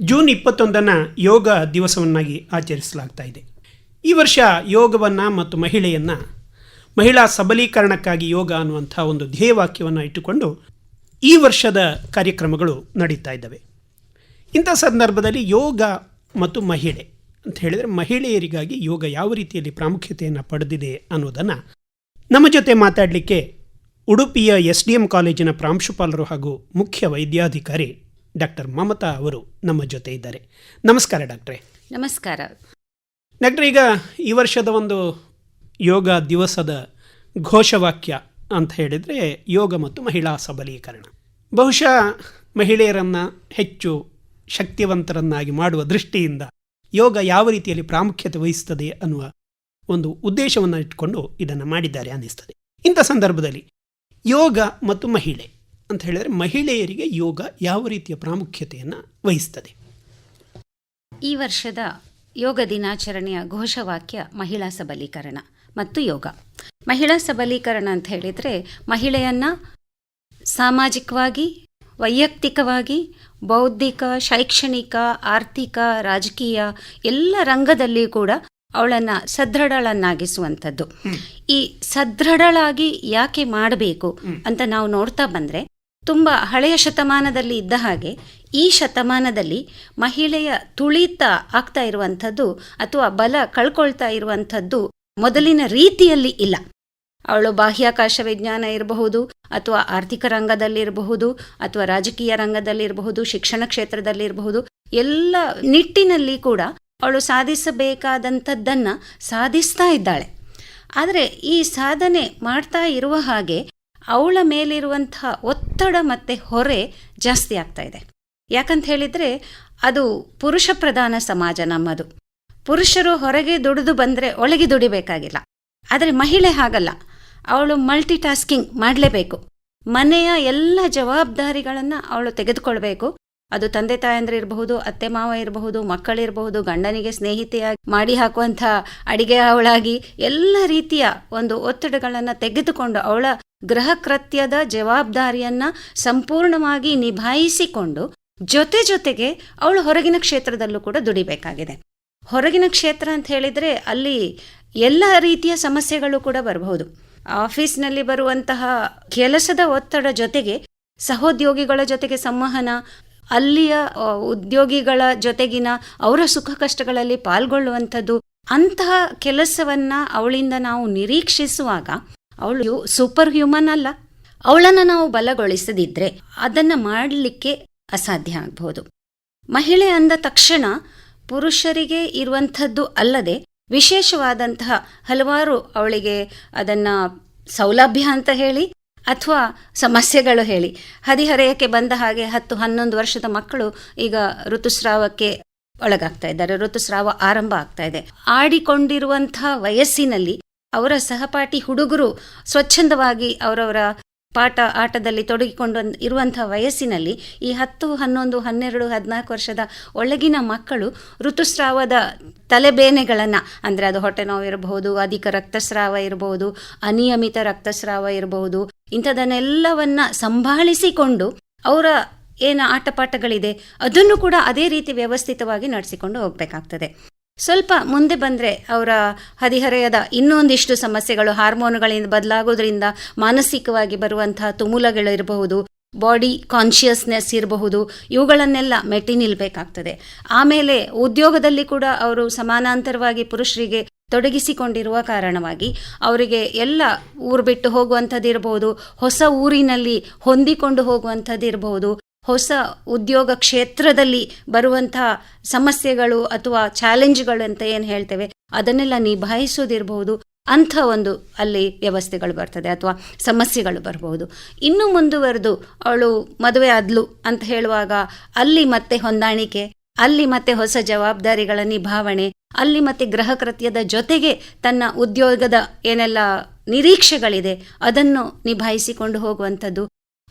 June ಇಪ್ಪತ್ತೊಂದನ್ನು ಯೋಗ ದಿವಸವನ್ನಾಗಿ ಆಚರಿಸಲಾಗ್ತಾ ಇದೆ. ಈ ವರ್ಷ ಯೋಗವನ್ನು ಮತ್ತು ಮಹಿಳೆಯನ್ನು ಮಹಿಳಾ ಸಬಲೀಕರಣಕ್ಕಾಗಿ ಯೋಗ ಅನ್ನುವಂಥ ಒಂದು ಧ್ಯೇಯವಾಕ್ಯವನ್ನು ಇಟ್ಟುಕೊಂಡು ಈ ವರ್ಷದ ಕಾರ್ಯಕ್ರಮಗಳು ನಡೀತಾ ಇದ್ದಾವೆ. ಇಂಥ ಸಂದರ್ಭದಲ್ಲಿ ಯೋಗ ಮತ್ತು ಮಹಿಳೆ ಅಂತ ಹೇಳಿದರೆ ಮಹಿಳೆಯರಿಗಾಗಿ ಯೋಗ ಯಾವ ರೀತಿಯಲ್ಲಿ ಪ್ರಾಮುಖ್ಯತೆಯನ್ನು ಪಡೆದಿದೆ ಅನ್ನೋದನ್ನು ನಮ್ಮ ಜೊತೆ ಮಾತಾಡಲಿಕ್ಕೆ ಉಡುಪಿಯ ಎಸ್ ಡಿ ಎಂ ಕಾಲೇಜಿನ ಪ್ರಾಂಶುಪಾಲರು ಹಾಗೂ ಮುಖ್ಯ ವೈದ್ಯಾಧಿಕಾರಿ ಡಾಕ್ಟರ್ ಮಮತಾ ಅವರು ನಮ್ಮ ಜೊತೆ ಇದ್ದಾರೆ. ನಮಸ್ಕಾರ ಡಾಕ್ಟ್ರೆ. ನಮಸ್ಕಾರ. ಡಾಕ್ಟ್ರೆ ಈಗ ಈ ವರ್ಷದ ಒಂದು ಯೋಗ ದಿವಸದ ಘೋಷವಾಕ್ಯ ಅಂತ ಹೇಳಿದರೆ ಯೋಗ ಮತ್ತು ಮಹಿಳಾ ಸಬಲೀಕರಣ. ಬಹುಶಃ ಮಹಿಳೆಯರನ್ನು ಹೆಚ್ಚು ಶಕ್ತಿವಂತರನ್ನಾಗಿ ಮಾಡುವ ದೃಷ್ಟಿಯಿಂದ ಯೋಗ ಯಾವ ರೀತಿಯಲ್ಲಿ ಪ್ರಾಮುಖ್ಯತೆ ವಹಿಸ್ತದೆ ಅನ್ನುವ ಒಂದು ಉದ್ದೇಶವನ್ನು ಇಟ್ಕೊಂಡು ಇದನ್ನು ಮಾಡಿದ್ದಾರೆ ಅನ್ನಿಸ್ತದೆ. ಇಂಥ ಸಂದರ್ಭದಲ್ಲಿ ಯೋಗ ಮತ್ತು ಮಹಿಳೆ ಅಂತ ಹೇಳಿದರೆ ಮಹಿಳೆಯರಿಗೆ ಯೋಗ ಯಾವ ರೀತಿಯ ಪ್ರಾಮುಖ್ಯತೆಯನ್ನು ವಹಿಸ್ತದೆ. ಈ ವರ್ಷದ ಯೋಗ ದಿನಾಚರಣೆಯ ಘೋಷವಾಕ್ಯ ಮಹಿಳಾ ಸಬಲೀಕರಣ ಮತ್ತು ಯೋಗ. ಮಹಿಳಾ ಸಬಲೀಕರಣ ಅಂತ ಹೇಳಿದರೆ ಮಹಿಳೆಯನ್ನು ಸಾಮಾಜಿಕವಾಗಿ ವೈಯಕ್ತಿಕವಾಗಿ ಬೌದ್ಧಿಕ ಶೈಕ್ಷಣಿಕ ಆರ್ಥಿಕ ರಾಜಕೀಯ ಎಲ್ಲ ರಂಗದಲ್ಲಿ ಕೂಡ ಅವಳನ್ನು ಸದೃಢಳನ್ನಾಗಿಸುವಂಥದ್ದು. ಈ ಸದೃಢಳಾಗಿ ಯಾಕೆ ಮಾಡಬೇಕು ಅಂತ ನಾವು ನೋಡ್ತಾ ಬಂದರೆ ತುಂಬ ಹಳೆಯ ಶತಮಾನದಲ್ಲಿ ಇದ್ದ ಹಾಗೆ, ಈ ಶತಮಾನದಲ್ಲಿ ಮಹಿಳೆಯ ತುಳಿತ ಆಗ್ತಾ ಇರುವಂಥದ್ದು ಅಥವಾ ಬಲ ಕಳ್ಕೊಳ್ತಾ ಇರುವಂಥದ್ದು ಮೊದಲಿನ ರೀತಿಯಲ್ಲಿ ಇಲ್ಲ. ಅವಳು ಬಾಹ್ಯಾಕಾಶ ವಿಜ್ಞಾನ ಇರಬಹುದು ಅಥವಾ ಆರ್ಥಿಕ ರಂಗದಲ್ಲಿರಬಹುದು ಅಥವಾ ರಾಜಕೀಯ ರಂಗದಲ್ಲಿರಬಹುದು, ಶಿಕ್ಷಣ ಕ್ಷೇತ್ರದಲ್ಲಿರಬಹುದು, ಎಲ್ಲ ನಿಟ್ಟಿನಲ್ಲಿ ಕೂಡ ಅವಳು ಸಾಧಿಸಬೇಕಾದಂಥದ್ದನ್ನು ಸಾಧಿಸ್ತಾ ಇದ್ದಾಳೆ. ಆದರೆ ಈ ಸಾಧನೆ ಮಾಡ್ತಾ ಇರುವ ಹಾಗೆ ಅವಳ ಮೇಲಿರುವಂಥ ಒತ್ತಡ ಮತ್ತು ಹೊರೆ ಜಾಸ್ತಿ ಆಗ್ತಾ ಇದೆ. ಯಾಕಂತ ಹೇಳಿದರೆ ಅದು ಪುರುಷ ಪ್ರಧಾನ ಸಮಾಜ ನಮ್ಮದು. ಪುರುಷರು ಹೊರಗೆ ದುಡಿದು ಬಂದರೆ ಒಳಗೆ ದುಡಿಬೇಕಾಗಿಲ್ಲ. ಆದರೆ ಮಹಿಳೆ ಹಾಗಲ್ಲ. ಅವಳು ಮಲ್ಟಿ ಟಾಸ್ಕಿಂಗ್ ಮಾಡಲೇಬೇಕು. ಮನೆಯ ಎಲ್ಲ ಜವಾಬ್ದಾರಿಗಳನ್ನು ಅವಳು ತೆಗೆದುಕೊಳ್ಬೇಕು. ಅದು ತಂದೆ ತಾಯಂದ್ರೆ ಇರಬಹುದು, ಅತ್ತೆ ಮಾವ ಇರಬಹುದು ಮಕ್ಕಳಿರಬಹುದು ಗಂಡನಿಗೆ ಸ್ನೇಹಿತೆಯಾಗಿ ಮಾಡಿ ಹಾಕುವಂಥ ಅಡಿಗೆ ಅವಳಾಗಿ ಎಲ್ಲ ರೀತಿಯ ಒಂದು ಒತ್ತಡಗಳನ್ನು ತೆಗೆದುಕೊಂಡು ಅವಳ ಗೃಹ ಕೃತ್ಯದ ಜವಾಬ್ದಾರಿಯನ್ನ ಸಂಪೂರ್ಣವಾಗಿ ನಿಭಾಯಿಸಿಕೊಂಡು ಜೊತೆ ಜೊತೆಗೆ ಅವಳು ಹೊರಗಿನ ಕ್ಷೇತ್ರದಲ್ಲೂ ಕೂಡ ದುಡಿಬೇಕಾಗಿದೆ. ಹೊರಗಿನ ಕ್ಷೇತ್ರ ಅಂತ ಹೇಳಿದರೆ ಅಲ್ಲಿ ಎಲ್ಲ ರೀತಿಯ ಸಮಸ್ಯೆಗಳು ಕೂಡ ಬರಬಹುದು. ಆಫೀಸ್ನಲ್ಲಿ ಬರುವಂತಹ ಕೆಲಸದ ಒತ್ತಡ ಜೊತೆಗೆ ಸಹೋದ್ಯೋಗಿಗಳ ಜೊತೆಗೆ ಸಂವಹನ, ಅಲ್ಲಿಯ ಉದ್ಯೋಗಿಗಳ ಜೊತೆಗಿನ ಅವರ ಸುಖ ಕಷ್ಟಗಳಲ್ಲಿ ಪಾಲ್ಗೊಳ್ಳುವಂಥದ್ದು ಅಂತಹ ಕೆಲಸವನ್ನ ಅವಳಿಂದ ನಾವು ನಿರೀಕ್ಷಿಸುವಾಗ ಅವಳು ಸೂಪರ್ ಹ್ಯೂಮನ್ ಅಲ್ಲ. ಅವಳನ್ನು ನಾವು ಬಲಗೊಳಿಸದಿದ್ರೆ ಅದನ್ನು ಮಾಡಲಿಕ್ಕೆ ಅಸಾಧ್ಯ ಆಗಬಹುದು. ಮಹಿಳೆ ಅಂದ ತಕ್ಷಣ ಪುರುಷರಿಗೆ ಇರುವಂಥದ್ದು ಅಲ್ಲದೆ ವಿಶೇಷವಾದಂತಹ ಹಲವಾರು ಅವಳಿಗೆ ಅದನ್ನು ಸೌಲಭ್ಯ ಅಂತ ಹೇಳಿ ಅಥವಾ ಸಮಸ್ಯೆಗಳು ಹೇಳಿ. ಹದಿಹರೆಯಕ್ಕೆ ಬಂದ ಹಾಗೆ ಹತ್ತು ಹನ್ನೊಂದು ವರ್ಷದ ಮಕ್ಕಳು ಈಗ ಋತುಸ್ರಾವಕ್ಕೆ ಒಳಗಾಗ್ತಾ ಇದ್ದಾರೆ. ಋತುಸ್ರಾವ ಆರಂಭ ಆಗ್ತಾ ಇದೆ. ಆಡಿಕೊಂಡಿರುವಂತಹ ವಯಸ್ಸಿನಲ್ಲಿ ಅವರ ಸಹಪಾಠಿ ಹುಡುಗರು ಸ್ವಚ್ಛಂದವಾಗಿ ಅವರವರ ಪಾಠ ಆಟದಲ್ಲಿ ತೊಡಗಿಕೊಂಡು ಇರುವಂತಹ ವಯಸ್ಸಿನಲ್ಲಿ ಈ ಹತ್ತು, ಹನ್ನೊಂದು, ಹನ್ನೆರಡು, ಹದಿನಾಲ್ಕು ವರ್ಷದ ಒಳಗಿನ ಮಕ್ಕಳು ಋತುಸ್ರಾವದ ತಲೆಬೇನೆಗಳನ್ನು, ಅಂದರೆ ಅದು ಹೊಟ್ಟೆ ನೋವು ಇರಬಹುದು, ಅಧಿಕ ರಕ್ತಸ್ರಾವ ಇರಬಹುದು, ಅನಿಯಮಿತ ರಕ್ತಸ್ರಾವ ಇರಬಹುದು, ಇಂಥದನ್ನೆಲ್ಲವನ್ನ ಸಂಭಾಳಿಸಿಕೊಂಡು ಅವರ ಏನು ಆಟಪಾಠಗಳಿದೆ, ಅದನ್ನು ಕೂಡ ಅದೇ ರೀತಿ ವ್ಯವಸ್ಥಿತವಾಗಿ ನಡೆಸಿಕೊಂಡು ಹೋಗಬೇಕಾಗ್ತದೆ. ಸ್ವಲ್ಪ ಮುಂದೆ ಬಂದರೆ ಅವರ ಹದಿಹರೆಯದ ಇನ್ನೊಂದಿಷ್ಟು ಸಮಸ್ಯೆಗಳು ಹಾರ್ಮೋನುಗಳಿಂದ ಬದಲಾಗೋದ್ರಿಂದ ಮಾನಸಿಕವಾಗಿ ಬರುವಂತಹ ತುಮುಲಗಳಿರಬಹುದು ಬಾಡಿ ಕಾನ್ಷಿಯಸ್ನೆಸ್ ಇರಬಹುದು, ಇವುಗಳನ್ನೆಲ್ಲ ಮೆಟ್ಟಿ ನಿಲ್ಬೇಕಾಗ್ತದೆ. ಆಮೇಲೆ ಉದ್ಯೋಗದಲ್ಲಿ ಕೂಡ ಅವರು ಸಮಾನಾಂತರವಾಗಿ ಪುರುಷರಿಗೆ ತೊಡಗಿಸಿಕೊಂಡಿರುವ ಕಾರಣವಾಗಿ ಅವರಿಗೆ ಎಲ್ಲ ಊರು ಬಿಟ್ಟು ಹೋಗುವಂಥದ್ದಿರಬಹುದು, ಹೊಸ ಊರಿನಲ್ಲಿ ಹೊಂದಿಕೊಂಡು ಹೋಗುವಂಥದ್ದಿರಬಹುದು ಹೊಸ ಉದ್ಯೋಗ ಕ್ಷೇತ್ರದಲ್ಲಿ ಬರುವಂತಹ ಸಮಸ್ಯೆಗಳು ಅಥವಾ ಚಾಲೆಂಜ್ಗಳು ಅಂತ ಏನು ಹೇಳ್ತೇವೆ, ಅದನ್ನೆಲ್ಲ ನಿಭಾಯಿಸೋದಿರಬಹುದು. ಅಂಥ ಒಂದು ಅಲ್ಲಿ ವ್ಯವಸ್ಥೆಗಳು ಬರ್ತದೆ ಅಥವಾ ಸಮಸ್ಯೆಗಳು ಬರಬಹುದು. ಇನ್ನು ಮುಂದುವರೆದು ಅವಳು ಮದುವೆ ಆದ್ಲು ಅಂತ ಹೇಳುವಾಗ ಅಲ್ಲಿ ಮತ್ತೆ ಹೊಂದಾಣಿಕೆ, ಅಲ್ಲಿ ಮತ್ತೆ ಹೊಸ ಜವಾಬ್ದಾರಿಗಳ ನಿಭಾವಣೆ, ಅಲ್ಲಿ ಮತ್ತೆ ಗೃಹ ಕೃತ್ಯದ ಜೊತೆಗೆ ತನ್ನ ಉದ್ಯೋಗದ ಏನೆಲ್ಲ ನಿರೀಕ್ಷೆಗಳಿದೆ ಅದನ್ನು ನಿಭಾಯಿಸಿಕೊಂಡು ಹೋಗುವಂಥದ್ದು.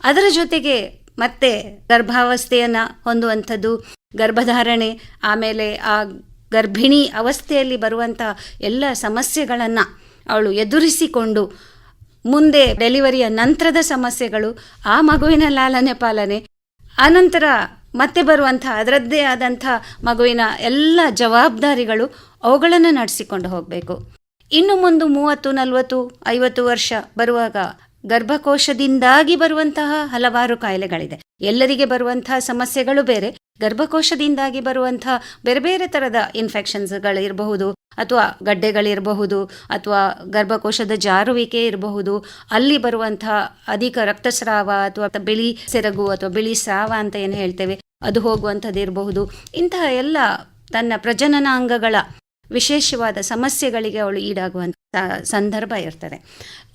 ಅದರ ಜೊತೆಗೆ ಮತ್ತೆ ಗರ್ಭಾವಸ್ಥೆಯನ್ನು ಹೊಂದುವಂಥದ್ದು, ಗರ್ಭಧಾರಣೆ, ಆಮೇಲೆ ಆ ಗರ್ಭಿಣಿ ಅವಸ್ಥೆಯಲ್ಲಿ ಬರುವಂಥ ಎಲ್ಲ ಸಮಸ್ಯೆಗಳನ್ನು ಅವಳು ಎದುರಿಸಿಕೊಂಡು ಮುಂದೆ ಡೆಲಿವರಿಯ ನಂತರದ ಸಮಸ್ಯೆಗಳು, ಆ ಮಗುವಿನ ಲಾಲನೆ ಪಾಲನೆ, ಆನಂತರ ಮತ್ತೆ ಬರುವಂಥ ಅದರದ್ದೇ ಆದಂಥ ಮಗುವಿನ ಎಲ್ಲ ಜವಾಬ್ದಾರಿಗಳು ಅವುಗಳನ್ನು ನಡೆಸಿಕೊಂಡು ಹೋಗಬೇಕು. ಇನ್ನು ಮುಂದೆ ಮೂವತ್ತು, ನಲವತ್ತು, ಐವತ್ತು ವರ್ಷ ಬರುವಾಗ ಗರ್ಭಕೋಶದಿಂದಾಗಿ ಬರುವಂತಹ ಹಲವಾರು ಕಾಯಿಲೆಗಳಿದೆ. ಎಲ್ಲರಿಗೆ ಬರುವಂತಹ ಸಮಸ್ಯೆಗಳು ಬೇರೆ, ಗರ್ಭಕೋಶದಿಂದಾಗಿ ಬರುವಂತಹ ಬೇರೆ ಬೇರೆ ಥರದ ಇನ್ಫೆಕ್ಷನ್ಸ್ಗಳಿರಬಹುದು ಅಥವಾ ಗಡ್ಡೆಗಳಿರಬಹುದು, ಅಥವಾ ಗರ್ಭಕೋಶದ ಜಾರುವಿಕೆ ಇರಬಹುದು, ಅಲ್ಲಿ ಬರುವಂತಹ ಅಧಿಕ ರಕ್ತಸ್ರಾವ ಅಥವಾ ಬಿಳಿ ಸೆರಗು ಅಥವಾ ಬಿಳಿ ಸ್ರಾವ ಅಂತ ಏನು ಹೇಳ್ತೇವೆ, ಅದು ಹೋಗುವಂಥದ್ದು ಇರಬಹುದು ಇಂತಹ ಎಲ್ಲ ತನ್ನ ಪ್ರಜನನಾಂಗಗಳ ವಿಶೇಷವಾದ ಸಮಸ್ಯೆಗಳಿಗೆ ಅವಳು ಈಡಾಗುವಂಥ ಸಂದರ್ಭ ಇರ್ತದೆ.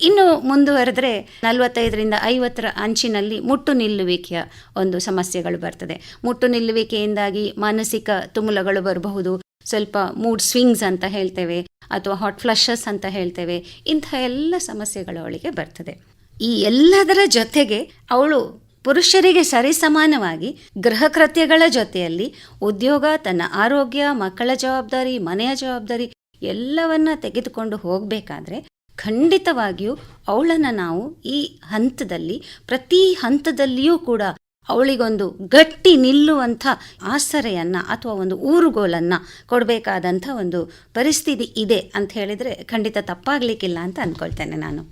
ಇನ್ನು ಮುಂದುವರೆದ್ರೆ ನಲವತ್ತೈದರಿಂದ ಐವತ್ತರ ಅಂಚಿನಲ್ಲಿ ಮುಟ್ಟು ನಿಲ್ಲುವಿಕೆಯ ಒಂದು ಸಮಸ್ಯೆಗಳು ಬರ್ತದೆ. ಮುಟ್ಟು ನಿಲ್ಲುವಿಕೆಯಿಂದಾಗಿ ಮಾನಸಿಕ ತುಮುಲಗಳು ಬರಬಹುದು. ಸ್ವಲ್ಪ ಮೂಡ್ ಸ್ವಿಂಗ್ಸ್ ಅಂತ ಹೇಳ್ತೇವೆ ಅಥವಾ ಹಾಟ್ ಫ್ಲಶಸ್ ಅಂತ ಹೇಳ್ತೇವೆ. ಇಂಥ ಎಲ್ಲ ಸಮಸ್ಯೆಗಳು ಅವಳಿಗೆ ಬರ್ತದೆ. ಈ ಎಲ್ಲದರ ಜೊತೆಗೆ ಅವಳು ಪುರುಷರಿಗೆ ಸರಿಸಮಾನವಾಗಿ ಗೃಹ ಕೃತ್ಯಗಳ ಜೊತೆಯಲ್ಲಿ ಉದ್ಯೋಗ, ತನ್ನ ಆರೋಗ್ಯ, ಮಕ್ಕಳ ಜವಾಬ್ದಾರಿ, ಮನೆಯ ಜವಾಬ್ದಾರಿ ಎಲ್ಲವನ್ನ ತೆಗೆದುಕೊಂಡು ಹೋಗಬೇಕಾದ್ರೆ ಖಂಡಿತವಾಗಿಯೂ ಅವಳನ್ನು ನಾವು ಈ ಹಂತದಲ್ಲಿ, ಪ್ರತಿ ಹಂತದಲ್ಲಿಯೂ ಕೂಡ ಅವಳಿಗೊಂದು ಗಟ್ಟಿ ನಿಲ್ಲುವಂಥ ಆಸರೆಯನ್ನು ಅಥವಾ ಒಂದು ಊರುಗೋಲನ್ನು ಕೊಡಬೇಕಾದಂಥ ಒಂದು ಪರಿಸ್ಥಿತಿ ಇದೆ ಅಂತ ಹೇಳಿದರೆ ಖಂಡಿತ ತಪ್ಪಾಗಲಿಕ್ಕಿಲ್ಲ ಅಂತ ಅಂದ್ಕೊಳ್ತೇನೆ ನಾನು.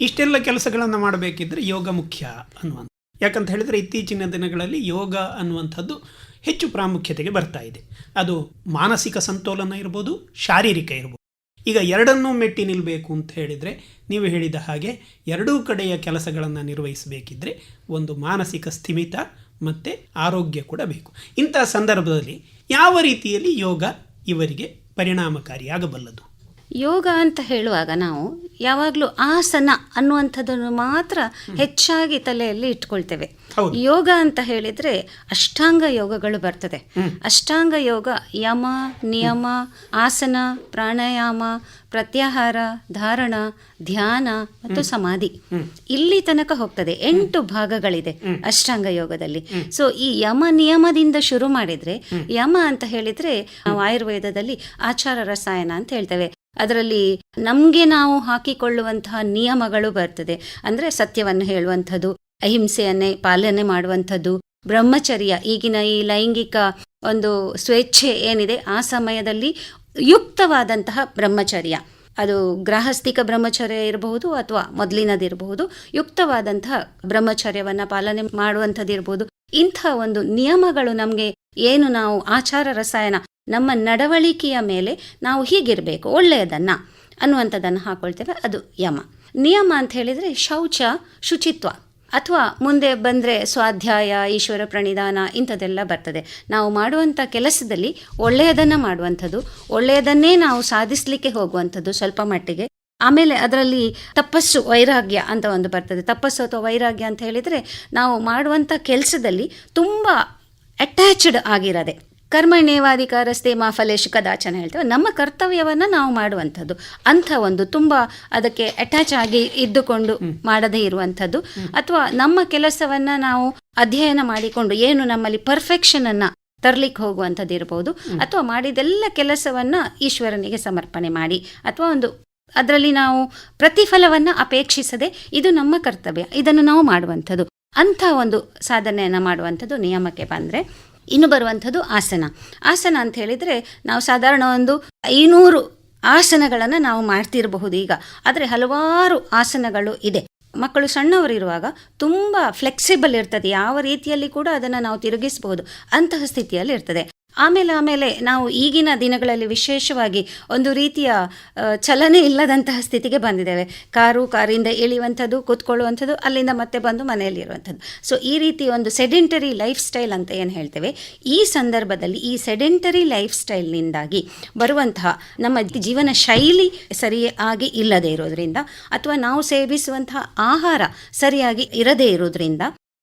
ಇಷ್ಟೆಲ್ಲ ಕೆಲಸಗಳನ್ನು ಮಾಡಬೇಕಿದ್ರೆ ಯೋಗ ಮುಖ್ಯ ಅನ್ನುವಂಥ ಯಾಕಂತ ಹೇಳಿದರೆ ಇತ್ತೀಚಿನ ದಿನಗಳಲ್ಲಿ ಯೋಗ ಅನ್ನುವಂಥದ್ದು ಹೆಚ್ಚು ಪ್ರಾಮುಖ್ಯತೆಗೆ ಬರ್ತಾ ಇದೆ. ಅದು ಮಾನಸಿಕ ಸಂತೋಲನ ಇರ್ಬೋದು, ಶಾರೀರಿಕ ಇರ್ಬೋದು. ಈಗ ಎರಡನ್ನೂ ಮೆಟ್ಟಿ ನಿಲ್ಲಬೇಕು ಅಂತ ಹೇಳಿದರೆ ನೀವು ಹೇಳಿದ ಹಾಗೆ ಎರಡೂ ಕಡೆಯ ಕೆಲಸಗಳನ್ನು ನಿರ್ವಹಿಸಬೇಕಿದ್ರೆ ಒಂದು ಮಾನಸಿಕ ಸ್ಥಿಮಿತ ಮತ್ತು ಆರೋಗ್ಯ ಕೂಡ ಬೇಕು. ಇಂಥ ಸಂದರ್ಭದಲ್ಲಿ ಯಾವ ರೀತಿಯಲ್ಲಿ ಯೋಗ ಇವರಿಗೆ ಪರಿಣಾಮಕಾರಿಯಾಗಬಲ್ಲದು? ಯೋಗ ಅಂತ ಹೇಳುವಾಗ ನಾವು ಯಾವಾಗಲೂ ಆಸನ ಅನ್ನುವಂಥದ್ದನ್ನು ಮಾತ್ರ ಹೆಚ್ಚಾಗಿ ತಲೆಯಲ್ಲಿ ಇಟ್ಕೊಳ್ತೇವೆ. ಯೋಗ ಅಂತ ಹೇಳಿದ್ರೆ ಅಷ್ಟಾಂಗ ಯೋಗಗಳು ಬರ್ತದೆ. ಅಷ್ಟಾಂಗ ಯೋಗ ಯಮ ನಿಯಮ ಆಸನ ಪ್ರಾಣಾಯಾಮ ಪ್ರತ್ಯಾಹಾರ ಧಾರಣ ಧ್ಯಾನ ಮತ್ತು ಸಮಾಧಿ. ಇಲ್ಲಿ ತನಕ ಹೋಗ್ತದೆ. ಎಂಟು ಭಾಗಗಳಿದೆ ಅಷ್ಟಾಂಗ ಯೋಗದಲ್ಲಿ. ಸೊ ಈ ಯಮ ನಿಯಮದಿಂದ ಶುರು ಮಾಡಿದ್ರೆ ಯಮ ಅಂತ ಹೇಳಿದ್ರೆ ನಾವು ಆಯುರ್ವೇದದಲ್ಲಿ ಆಚಾರ ರಸಾಯನ ಅಂತ ಹೇಳ್ತೇವೆ. ಅದರಲ್ಲಿ ನಮಗೆ ನಾವು ಹಾಕಿಕೊಳ್ಳುವಂತಹ ನಿಯಮಗಳು ಬರ್ತದೆ. ಅಂದರೆ ಸತ್ಯವನ್ನು ಹೇಳುವಂಥದ್ದು, ಅಹಿಂಸೆಯನ್ನೇ ಪಾಲನೆ ಮಾಡುವಂಥದ್ದು, ಬ್ರಹ್ಮಚರ್ಯ, ಈಗಿನ ಈ ಲೈಂಗಿಕ ಒಂದು ಸ್ವೇಚ್ಛೆ ಏನಿದೆ, ಆ ಸಮಯದಲ್ಲಿ ಯುಕ್ತವಾದಂತಹ ಬ್ರಹ್ಮಚರ್ಯ. ಅದು ಗ್ರಹಸ್ಥಿಕ ಬ್ರಹ್ಮಚರ್ಯ ಇರಬಹುದು ಅಥವಾ ಮೊದಲಿನದಿರಬಹುದು, ಯುಕ್ತವಾದಂತಹ ಬ್ರಹ್ಮಚರ್ಯವನ್ನು ಪಾಲನೆ ಮಾಡುವಂಥದ್ದು ಇರಬಹುದು ಇಂಥ ಒಂದು ನಿಯಮಗಳು ನಮಗೆ ಏನು ನಾವು ಆಚಾರ ರಸಾಯನ ನಮ್ಮ ನಡವಳಿಕೆಯ ಮೇಲೆ ನಾವು ಹೀಗಿರಬೇಕು, ಒಳ್ಳೆಯದನ್ನ ಅನ್ನುವಂಥದ್ದನ್ನು ಹಾಕ್ಕೊಳ್ತೇವೆ ಅದು ಯಮ. ನಿಯಮ ಅಂತ ಹೇಳಿದರೆ ಶೌಚ, ಶುಚಿತ್ವ. ಅಥವಾ ಮುಂದೆ ಬಂದರೆ ಸ್ವಾಧ್ಯಾಯ, ಈಶ್ವರ ಪ್ರಣಿಧಾನ ಇಂಥದ್ದೆಲ್ಲ ಬರ್ತದೆ. ನಾವು ಮಾಡುವಂಥ ಕೆಲಸದಲ್ಲಿ ಒಳ್ಳೆಯದನ್ನು ಮಾಡುವಂಥದ್ದು, ಒಳ್ಳೆಯದನ್ನೇ ನಾವು ಸಾಧಿಸಲಿಕ್ಕೆ ಹೋಗುವಂಥದ್ದು ಸ್ವಲ್ಪ ಮಟ್ಟಿಗೆ. ಆಮೇಲೆ ಅದರಲ್ಲಿ ತಪಸ್ಸು, ವೈರಾಗ್ಯ ಅಂತ ಒಂದು ಬರ್ತದೆ. ತಪಸ್ಸು ಅಥವಾ ವೈರಾಗ್ಯ ಅಂತ ಹೇಳಿದರೆ ನಾವು ಮಾಡುವಂಥ ಕೆಲಸದಲ್ಲಿ ತುಂಬ ಅಟ್ಯಾಚ್ಡ್ ಆಗಿರದೆ ಕರ್ಮಣ್ಯೇವಾಧಿಕಾರಸ್ತೆ ಮಾ ಫಲೇಶು ಕದಾಚನ ಹೇಳ್ತೇವೆ. ನಮ್ಮ ಕರ್ತವ್ಯವನ್ನು ನಾವು ಮಾಡುವಂಥದ್ದು. ಅಂಥ ಒಂದು ತುಂಬ ಅದಕ್ಕೆ ಅಟ್ಯಾಚ್ ಆಗಿ ಇದ್ದುಕೊಂಡು ಮಾಡದೇ ಇರುವಂಥದ್ದು. ಅಥವಾ ನಮ್ಮ ಕೆಲಸವನ್ನು ನಾವು ಅಧ್ಯಯನ ಮಾಡಿಕೊಂಡು ಏನು ನಮ್ಮಲ್ಲಿ ಪರ್ಫೆಕ್ಷನನ್ನು ತರ್ಲಿಕ್ಕೆ ಹೋಗುವಂಥದ್ದು ಇರಬಹುದು ಅಥವಾ ಮಾಡಿದೆಲ್ಲ ಕೆಲಸವನ್ನು ಈಶ್ವರನಿಗೆ ಸಮರ್ಪಣೆ ಮಾಡಿ. ಅಥವಾ ಒಂದು ಅದರಲ್ಲಿ ನಾವು ಪ್ರತಿಫಲವನ್ನು ಅಪೇಕ್ಷಿಸದೆ ಇದು ನಮ್ಮ ಕರ್ತವ್ಯ. ಇದನ್ನು ನಾವು ಮಾಡುವಂಥದ್ದು. ಅಂಥ ಒಂದು ಸಾಧನೆಯನ್ನು ಮಾಡುವಂಥದ್ದು ನಿಯಮಕ್ಕೆ ಬಂದರೆ. ಇನ್ನು ಬರುವಂಥದ್ದು ಆಸನ. ಆಸನ ಅಂತ ಹೇಳಿದರೆ ನಾವು ಸಾಧಾರಣ ಒಂದು ಐನೂರು ಆಸನಗಳನ್ನು ನಾವು ಮಾಡ್ತಿರಬಹುದು ಈಗ. ಆದರೆ ಹಲವಾರು ಆಸನಗಳು ಇದೆ. ಮಕ್ಕಳು ಸಣ್ಣವರಿರುವಾಗ ತುಂಬ ಫ್ಲೆಕ್ಸಿಬಲ್ ಇರ್ತದೆ. ಯಾವ ರೀತಿಯಲ್ಲಿ ಕೂಡ ಅದನ್ನು ನಾವು ತಿರುಗಿಸಬಹುದು. ಅಂತಹ ಸ್ಥಿತಿಯಲ್ಲಿ ಇರ್ತದೆ. ಆಮೇಲೆ ಆಮೇಲೆ ನಾವು ಈಗಿನ ದಿನಗಳಲ್ಲಿ ವಿಶೇಷವಾಗಿ ಒಂದು ರೀತಿಯ ಚಲನೆ ಇಲ್ಲದಂತಹ ಸ್ಥಿತಿಗೆ ಬಂದಿದ್ದೇವೆ. ಕಾರು ಕಾರಿಂದ ಇಳಿಯುವಂಥದ್ದು, ಕೂತ್ಕೊಳ್ಳುವಂಥದ್ದು, ಅಲ್ಲಿಂದ ಮತ್ತೆ ಬಂದು ಮನೆಯಲ್ಲಿ ಇರುವಂಥದ್ದು. ಸೊ ಈ ರೀತಿ ಒಂದು ಸೆಡೆಂಟರಿ ಲೈಫ್ ಸ್ಟೈಲ್ ಅಂತ ಏನು ಹೇಳ್ತೇವೆ? ಈ ಸಂದರ್ಭದಲ್ಲಿ ಈ ಸೆಡೆಂಟರಿ ಲೈಫ್ ಸ್ಟೈಲ್ನಿಂದಾಗಿ ಬರುವಂತಹ ನಮ್ಮ ಜೀವನ ಶೈಲಿ ಸರಿಯಾಗಿ ಇಲ್ಲದೆ ಇರೋದ್ರಿಂದ ಅಥವಾ ನಾವು ಸೇವಿಸುವಂತಹ ಆಹಾರ ಸರಿಯಾಗಿ ಇರದೇ ಇರೋದ್ರಿಂದ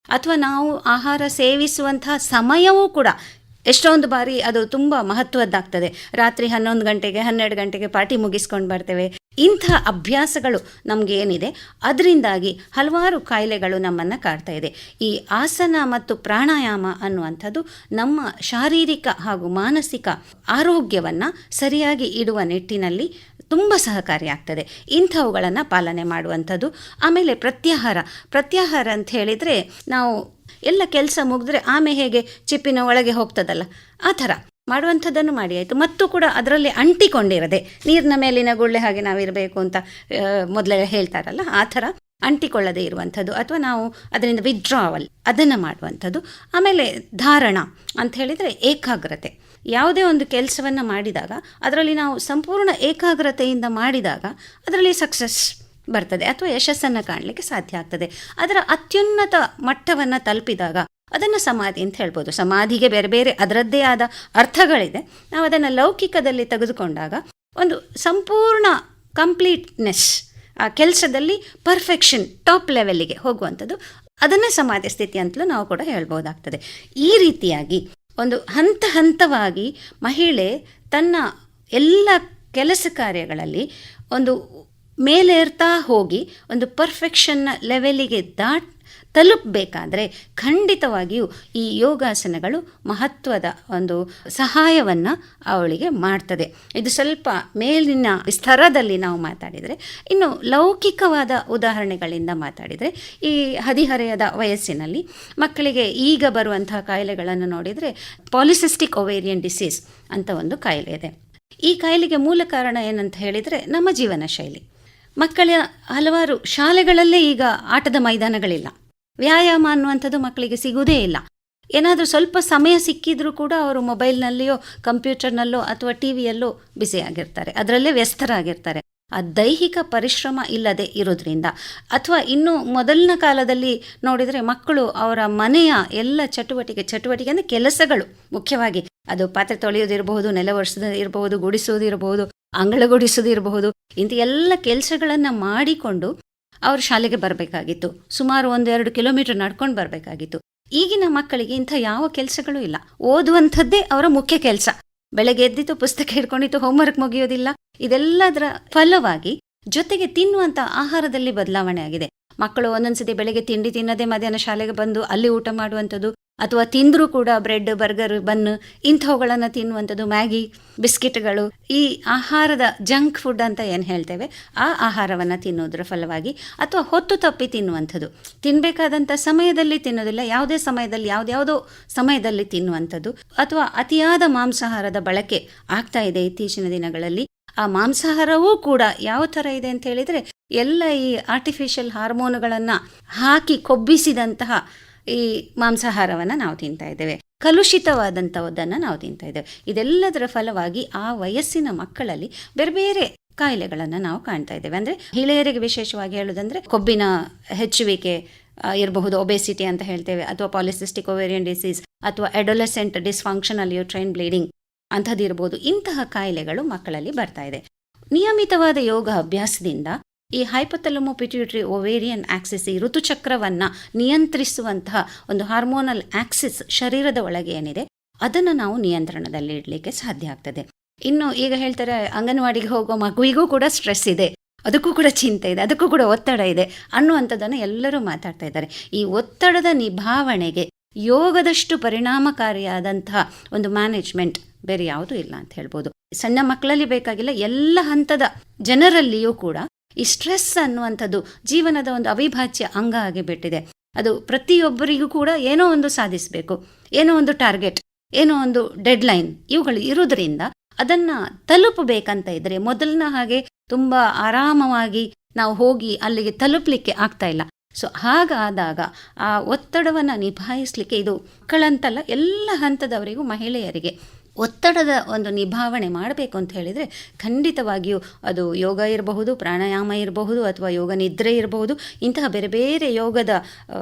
ಅಥವಾ ನಾವು ಆಹಾರ ಸೇವಿಸುವಂತಹ ಸಮಯವೂ ಕೂಡ ಎಷ್ಟೊಂದು ಬಾರಿ ಅದು ತುಂಬ ಮಹತ್ವದ್ದಾಗ್ತದೆ. ರಾತ್ರಿ ಹನ್ನೊಂದು ಗಂಟೆಗೆ, ಹನ್ನೆರಡು ಗಂಟೆಗೆ ಪಾರ್ಟಿ ಮುಗಿಸ್ಕೊಂಡು ಬರ್ತೇವೆ. ಇಂಥ ಅಭ್ಯಾಸಗಳು ನಮಗೆ ಏನಿದೆ? ಅದರಿಂದಾಗಿ ಹಲವಾರು ಕಾಯಿಲೆಗಳು ನಮ್ಮನ್ನು ಕಾಡ್ತಾ ಇದೆ. ಈ ಆಸನ ಮತ್ತು ಪ್ರಾಣಾಯಾಮ ಅನ್ನುವಂಥದ್ದು ನಮ್ಮ ಶಾರೀರಿಕ ಹಾಗೂ ಮಾನಸಿಕ ಆರೋಗ್ಯವನ್ನು ಸರಿಯಾಗಿ ಇಡುವ ನಿಟ್ಟಿನಲ್ಲಿ ತುಂಬ ಸಹಕಾರಿಯಾಗ್ತದೆ. ಇಂಥವುಗಳನ್ನು ಪಾಲನೆ ಮಾಡುವಂಥದ್ದು. ಆಮೇಲೆ ಪ್ರತ್ಯಾಹಾರ. ಪ್ರತ್ಯಾಹಾರ ಅಂತ ಹೇಳಿದರೆ ನಾವು ಎಲ್ಲ ಕೆಲಸ ಮುಗಿದ್ರೆ ಆಮೆ ಹೇಗೆ ಚಿಪ್ಪಿನ ಒಳಗೆ ಹೋಗ್ತದಲ್ಲ? ಆ ಥರ. ಮಾಡುವಂಥದ್ದನ್ನು ಮಾಡಿ ಆಯಿತು. ಮತ್ತು ಕೂಡ ಅದರಲ್ಲಿ ಅಂಟಿಕೊಂಡಿರದೆ. ನೀರಿನ ಮೇಲಿನ ಗುಳ್ಳೆ ಹಾಗೆ ನಾವಿರಬೇಕು ಅಂತ ಆ, ಮೊದಲೇ ಹೇಳ್ತಾರಲ್ಲ ಆ ಥರ ಅಂಟಿಕೊಳ್ಳದೆ ಇರುವಂಥದ್ದು. ಅಥವಾ ನಾವು ಅದರಿಂದ ವಿಡ್ರಾವಲ್ ಅದನ್ನು ಮಾಡುವಂಥದ್ದು. ಆಮೇಲೆ ಧಾರಣ ಅಂತ ಹೇಳಿದರೆ ಏಕಾಗ್ರತೆ. ಯಾವುದೇ ಒಂದು ಕೆಲಸವನ್ನು ಮಾಡಿದಾಗ ಅದರಲ್ಲಿ ನಾವು ಸಂಪೂರ್ಣ ಏಕಾಗ್ರತೆಯಿಂದ ಮಾಡಿದಾಗ ಅದರಲ್ಲಿ ಸಕ್ಸಸ್ ಬರ್ತದೆ ಅಥವಾ ಯಶಸ್ಸನ್ನು ಕಾಣಲಿಕ್ಕೆ ಸಾಧ್ಯ ಆಗ್ತದೆ. ಅದರ ಅತ್ಯುನ್ನತ ಮಟ್ಟವನ್ನು ತಲುಪಿದಾಗ ಅದನ್ನು ಸಮಾಧಿ ಅಂತ ಹೇಳ್ಬೋದು. ಸಮಾಧಿಗೆ ಬೇರೆ ಬೇರೆ ಅದರದ್ದೇ ಆದ ಅರ್ಥಗಳಿದೆ. ನಾವು ಅದನ್ನು ಲೌಕಿಕದಲ್ಲಿ ತೆಗೆದುಕೊಂಡಾಗ ಒಂದು ಸಂಪೂರ್ಣ ಕಂಪ್ಲೀಟ್ನೆಸ್, ಆ ಕೆಲಸದಲ್ಲಿ ಪರ್ಫೆಕ್ಷನ್, ಟಾಪ್ ಲೆವೆಲ್ಲಿಗೆ ಹೋಗುವಂಥದ್ದು ಅದನ್ನೇ ಸಮಾಧಿ ಸ್ಥಿತಿ ಅಂತಲೂ ನಾವು ಕೂಡ ಹೇಳ್ಬೋದಾಗ್ತದೆ. ಈ ರೀತಿಯಾಗಿ ಒಂದು ಹಂತ ಹಂತವಾಗಿ ಮಹಿಳೆ ತನ್ನ ಎಲ್ಲ ಕೆಲಸ ಕಾರ್ಯಗಳಲ್ಲಿ ಒಂದು ಮೇಲೇರ್ತಾ ಹೋಗಿ ಒಂದು ಪರ್ಫೆಕ್ಷನ್ನ ಲೆವೆಲಿಗೆ ದಾಟ್ ತಲುಪಬೇಕಾದ್ರೆ ಖಂಡಿತವಾಗಿಯೂ ಈ ಯೋಗಾಸನಗಳು ಮಹತ್ವದ ಒಂದು ಸಹಾಯವನ್ನು ಅವಳಿಗೆ ಮಾಡ್ತದೆ. ಇದು ಸ್ವಲ್ಪ ಮೇಲಿನ ಸ್ತರದಲ್ಲಿ ನಾವು ಮಾತಾಡಿದರೆ, ಇನ್ನು ಲೌಕಿಕವಾದ ಉದಾಹರಣೆಗಳಿಂದ ಮಾತಾಡಿದರೆ, ಈ ಹದಿಹರೆಯದ ವಯಸ್ಸಿನಲ್ಲಿ ಮಕ್ಕಳಿಗೆ ಈಗ ಬರುವಂತಹ ಕಾಯಿಲೆಗಳನ್ನು ನೋಡಿದರೆ ಪಾಲಿಸಿಸ್ಟಿಕ್ ಒವೇರಿಯನ್ ಡಿಸೀಸ್ ಅಂತ ಒಂದು ಕಾಯಿಲೆ ಇದೆ. ಈ ಕಾಯಿಲೆಗೆ ಮೂಲ ಕಾರಣ ಏನಂತ ಹೇಳಿದರೆ ನಮ್ಮ ಜೀವನ ಶೈಲಿ ಮಕ್ಕಳ ಹಲವಾರು ಶಾಲೆಗಳಲ್ಲೇ ಈಗ ಆಟದ ಮೈದಾನಗಳಿಲ್ಲ. ವ್ಯಾಯಾಮ ಅನ್ನುವಂಥದ್ದು ಮಕ್ಕಳಿಗೆ ಸಿಗುವುದೇ ಇಲ್ಲ. ಏನಾದರೂ ಸ್ವಲ್ಪ ಸಮಯ ಸಿಕ್ಕಿದ್ರೂ ಕೂಡ ಅವರು ಮೊಬೈಲ್ನಲ್ಲಿಯೋ, ಕಂಪ್ಯೂಟರ್ನಲ್ಲೋ ಅಥವಾ ಟಿ ವಿಯಲ್ಲೋ ಬ್ಯುಸಿಯಾಗಿರ್ತಾರೆ ಅದರಲ್ಲೇ ವ್ಯಸ್ತರಾಗಿರ್ತಾರೆ. ಆ ದೈಹಿಕ ಪರಿಶ್ರಮ ಇಲ್ಲದೆ ಇರೋದ್ರಿಂದ ಅಥವಾ ಇನ್ನು ಮೊದಲಿನ ಕಾಲದಲ್ಲಿ ನೋಡಿದರೆ ಮಕ್ಕಳು ಅವರ ಮನೆಯ ಎಲ್ಲ ಚಟುವಟಿಕೆ ಚಟುವಟಿಕೆ ಅಂದರೆ ಕೆಲಸಗಳು ಮುಖ್ಯವಾಗಿ ಅದು ಪಾತ್ರೆ ತೊಳೆಯೋದಿರಬಹುದು, ನೆಲ ಒರೆಸೋದು ಇರಬಹುದು ಗುಡಿಸೋದಿರಬಹುದು, ಅಂಗಳ ಗುಡಿಸೋದು ಇರಬಹುದು ಇಂಥ ಎಲ್ಲ ಕೆಲಸಗಳನ್ನು ಮಾಡಿಕೊಂಡು ಅವರು ಶಾಲೆಗೆ ಬರಬೇಕಾಗಿತ್ತು. ಸುಮಾರು ಒಂದು ಎರಡು ಕಿಲೋಮೀಟರ್ ನಡ್ಕೊಂಡು ಬರಬೇಕಾಗಿತ್ತು. ಈಗಿನ ಮಕ್ಕಳಿಗೆ ಇಂಥ ಯಾವ ಕೆಲಸಗಳು ಇಲ್ಲ. ಓದುವಂಥದ್ದೇ ಅವರ ಮುಖ್ಯ ಕೆಲಸ. ಬೆಳಗ್ಗೆ ಎದ್ದಿತು ಪುಸ್ತಕ ಹಿಡ್ಕೊಂಡಿತ್ತು ಹೋಮ್ವರ್ಕ್ ಮುಗಿಯೋದಿಲ್ಲ. ಇದೆಲ್ಲದರ ಫಲವಾಗಿ ಜೊತೆಗೆ ತಿನ್ನುವಂಥ ಆಹಾರದಲ್ಲಿ ಬದಲಾವಣೆ ಆಗಿದೆ. ಮಕ್ಕಳು ಒಂದೊಂದ್ಸತಿ ಬೆಳಗ್ಗೆ ತಿಂಡಿ ತಿನ್ನದೆ ಮಧ್ಯಾಹ್ನ ಶಾಲೆಗೆ ಬಂದು ಅಲ್ಲಿ ಊಟ ಮಾಡುವಂಥದ್ದು ಅಥವಾ ತಿಂದರೂ ಕೂಡ ಬ್ರೆಡ್ ಬರ್ಗರ್ ಬನ್ ಇಂಥವುಗಳನ್ನು ತಿನ್ನುವಂಥದ್ದು, ಮ್ಯಾಗಿ, ಬಿಸ್ಕಿಟ್ಗಳು, ಈ ಆಹಾರದ ಜಂಕ್ ಫುಡ್ ಅಂತ ಏನು ಹೇಳ್ತೇವೆ, ಆ ಆಹಾರವನ್ನು ತಿನ್ನೋದ್ರ ಫಲವಾಗಿ ಅಥವಾ ಹೊತ್ತು ತಪ್ಪಿ ತಿನ್ನುವಂಥದ್ದು. ತಿನ್ನಬೇಕಾದಂಥ ಸಮಯದಲ್ಲಿ ತಿನ್ನೋದಿಲ್ಲ, ಯಾವುದೇ ಸಮಯದಲ್ಲಿ, ಯಾವುದ್ಯಾವುದೋ ಸಮಯದಲ್ಲಿ ತಿನ್ನುವಂಥದ್ದು. ಅಥವಾ ಅತಿಯಾದ ಮಾಂಸಾಹಾರದ ಬಳಕೆ ಆಗ್ತಾ ಇದೆ ಇತ್ತೀಚಿನ ದಿನಗಳಲ್ಲಿ. ಆ ಮಾಂಸಾಹಾರವೂ ಕೂಡ ಯಾವ ಥರ ಇದೆ ಅಂತ ಹೇಳಿದರೆ, ಎಲ್ಲ ಈ ಆರ್ಟಿಫಿಷಿಯಲ್ ಹಾರ್ಮೋನುಗಳನ್ನು ಹಾಕಿ ಕೊಬ್ಬಿಸಿದಂತಹ ಈ ಮಾಂಸಾಹಾರವನ್ನು ನಾವು ತಿಂತಾ ಇದ್ದೇವೆ. ಕಲುಷಿತವಾದಂಥದ್ದನ್ನು ನಾವು ತಿಂತಾ ಇದ್ದೇವೆ. ಇದೆಲ್ಲದರ ಫಲವಾಗಿ ಆ ವಯಸ್ಸಿನ ಮಕ್ಕಳಲ್ಲಿ ಬೇರೆ ಬೇರೆ ಕಾಯಿಲೆಗಳನ್ನು ನಾವು ಕಾಣ್ತಾ ಇದ್ದೇವೆ. ಅಂದರೆ ಮಹಿಳೆಯರಿಗೆ ವಿಶೇಷವಾಗಿ ಹೇಳೋದಂದರೆ ಕೊಬ್ಬಿನ ಹೆಚ್ಚುವಿಕೆ ಇರಬಹುದು ಒಬೆಸಿಟಿ ಅಂತ ಹೇಳ್ತೇವೆ, ಅಥವಾ ಪಾಲಿಸಿಸ್ಟಿಕ್ ಒವೇರಿಯನ್ ಡಿಸೀಸ್ ಅಥವಾ ಅಡೋಲೆಸೆಂಟ್ ಡಿಸ್ಫಂಕ್ಷನಲ್ ಟ್ರೈನ್ ಬ್ಲೀಡಿಂಗ್ ಅಂಥದ್ದು ಇರ್ಬೋದು ಇಂತಹ ಕಾಯಿಲೆಗಳು ಮಕ್ಕಳಲ್ಲಿ ಬರ್ತಾ ಇದೆ. ನಿಯಮಿತವಾದ ಯೋಗ ಅಭ್ಯಾಸದಿಂದ ಈ ಹೈಪತಲಮೋ ಪಿಟ್ಯೂಟ್ರಿ ಓವೇರಿಯನ್ ಆಕ್ಸಿಸ್ ಈ ಋತುಚಕ್ರವನ್ನು ನಿಯಂತ್ರಿಸುವಂತಹ ಒಂದು ಹಾರ್ಮೋನಲ್ ಆಕ್ಸಿಸ್ ಶರೀರದ ಒಳಗೆ ಏನಿದೆ, ಅದನ್ನು ನಾವು ನಿಯಂತ್ರಣದಲ್ಲಿ ಇಡಲಿಕ್ಕೆ ಸಾಧ್ಯ ಆಗ್ತದೆ. ಇನ್ನು ಈಗ ಹೇಳ್ತಾರೆ, ಅಂಗನವಾಡಿಗೆ ಹೋಗೋ ಮಗುವಿಗೂ ಕೂಡ ಸ್ಟ್ರೆಸ್ ಇದೆ, ಅದಕ್ಕೂ ಕೂಡ ಚಿಂತೆ ಇದೆ, ಅದಕ್ಕೂ ಕೂಡ ಒತ್ತಡ ಇದೆ ಅನ್ನುವಂಥದ್ದನ್ನು ಎಲ್ಲರೂ ಮಾತಾಡ್ತಾ ಇದ್ದಾರೆ. ಈ ಒತ್ತಡದ ನಿಭಾವಣೆಗೆ ಯೋಗದಷ್ಟು ಪರಿಣಾಮಕಾರಿಯಾದಂತಹ ಒಂದು ಮ್ಯಾನೇಜ್ಮೆಂಟ್ ಬೇರೆ ಯಾವುದೂ ಇಲ್ಲ ಅಂತ ಹೇಳ್ಬೋದು. ಸಣ್ಣ ಮಕ್ಕಳಲ್ಲಿ ಬೇಕಾಗಿಲ್ಲ, ಎಲ್ಲ ಹಂತದ ಜನರಲ್ಲಿಯೂ ಕೂಡ ಈ ಸ್ಟ್ರೆಸ್ ಅನ್ನುವಂಥದ್ದು ಜೀವನದ ಒಂದು ಅವಿಭಾಜ್ಯ ಅಂಗ ಆಗಿಬಿಟ್ಟಿದೆ. ಅದು ಪ್ರತಿಯೊಬ್ಬರಿಗೂ ಕೂಡ ಏನೋ ಒಂದು ಸಾಧಿಸಬೇಕು, ಏನೋ ಒಂದು ಟಾರ್ಗೆಟ್, ಏನೋ ಒಂದು ಡೆಡ್ಲೈನ್ ಇವುಗಳು ಇರೋದ್ರಿಂದ ಅದನ್ನು ತಲುಪಬೇಕಂತ ಇದ್ದರೆ ಮೊದಲಿನ ಹಾಗೆ ತುಂಬ ಆರಾಮವಾಗಿ ನಾವು ಹೋಗಿ ಅಲ್ಲಿಗೆ ತಲುಪಲಿಕ್ಕೆ ಆಗ್ತಾ ಇಲ್ಲ. ಸೊ, ಹಾಗಾದಾಗ ಆ ಒತ್ತಡವನ್ನು ನಿಭಾಯಿಸಲಿಕ್ಕೆ ಇದು ಮಕ್ಕಳಂತಲ್ಲ, ಎಲ್ಲ ಹಂತದವರಿಗೂ ಮಹಿಳೆಯರಿಗೆ ಒತ್ತಡದ ಒಂದು ನಿಭಾವಣೆ ಮಾಡಬೇಕು ಅಂತ ಹೇಳಿದರೆ ಖಂಡಿತವಾಗಿಯೂ ಅದು ಯೋಗ ಇರಬಹುದು, ಪ್ರಾಣಾಯಾಮ ಇರಬಹುದು ಅಥವಾ ಯೋಗ ನಿದ್ರೆ ಇರಬಹುದು, ಇಂತಹ ಬೇರೆ ಬೇರೆ ಯೋಗದ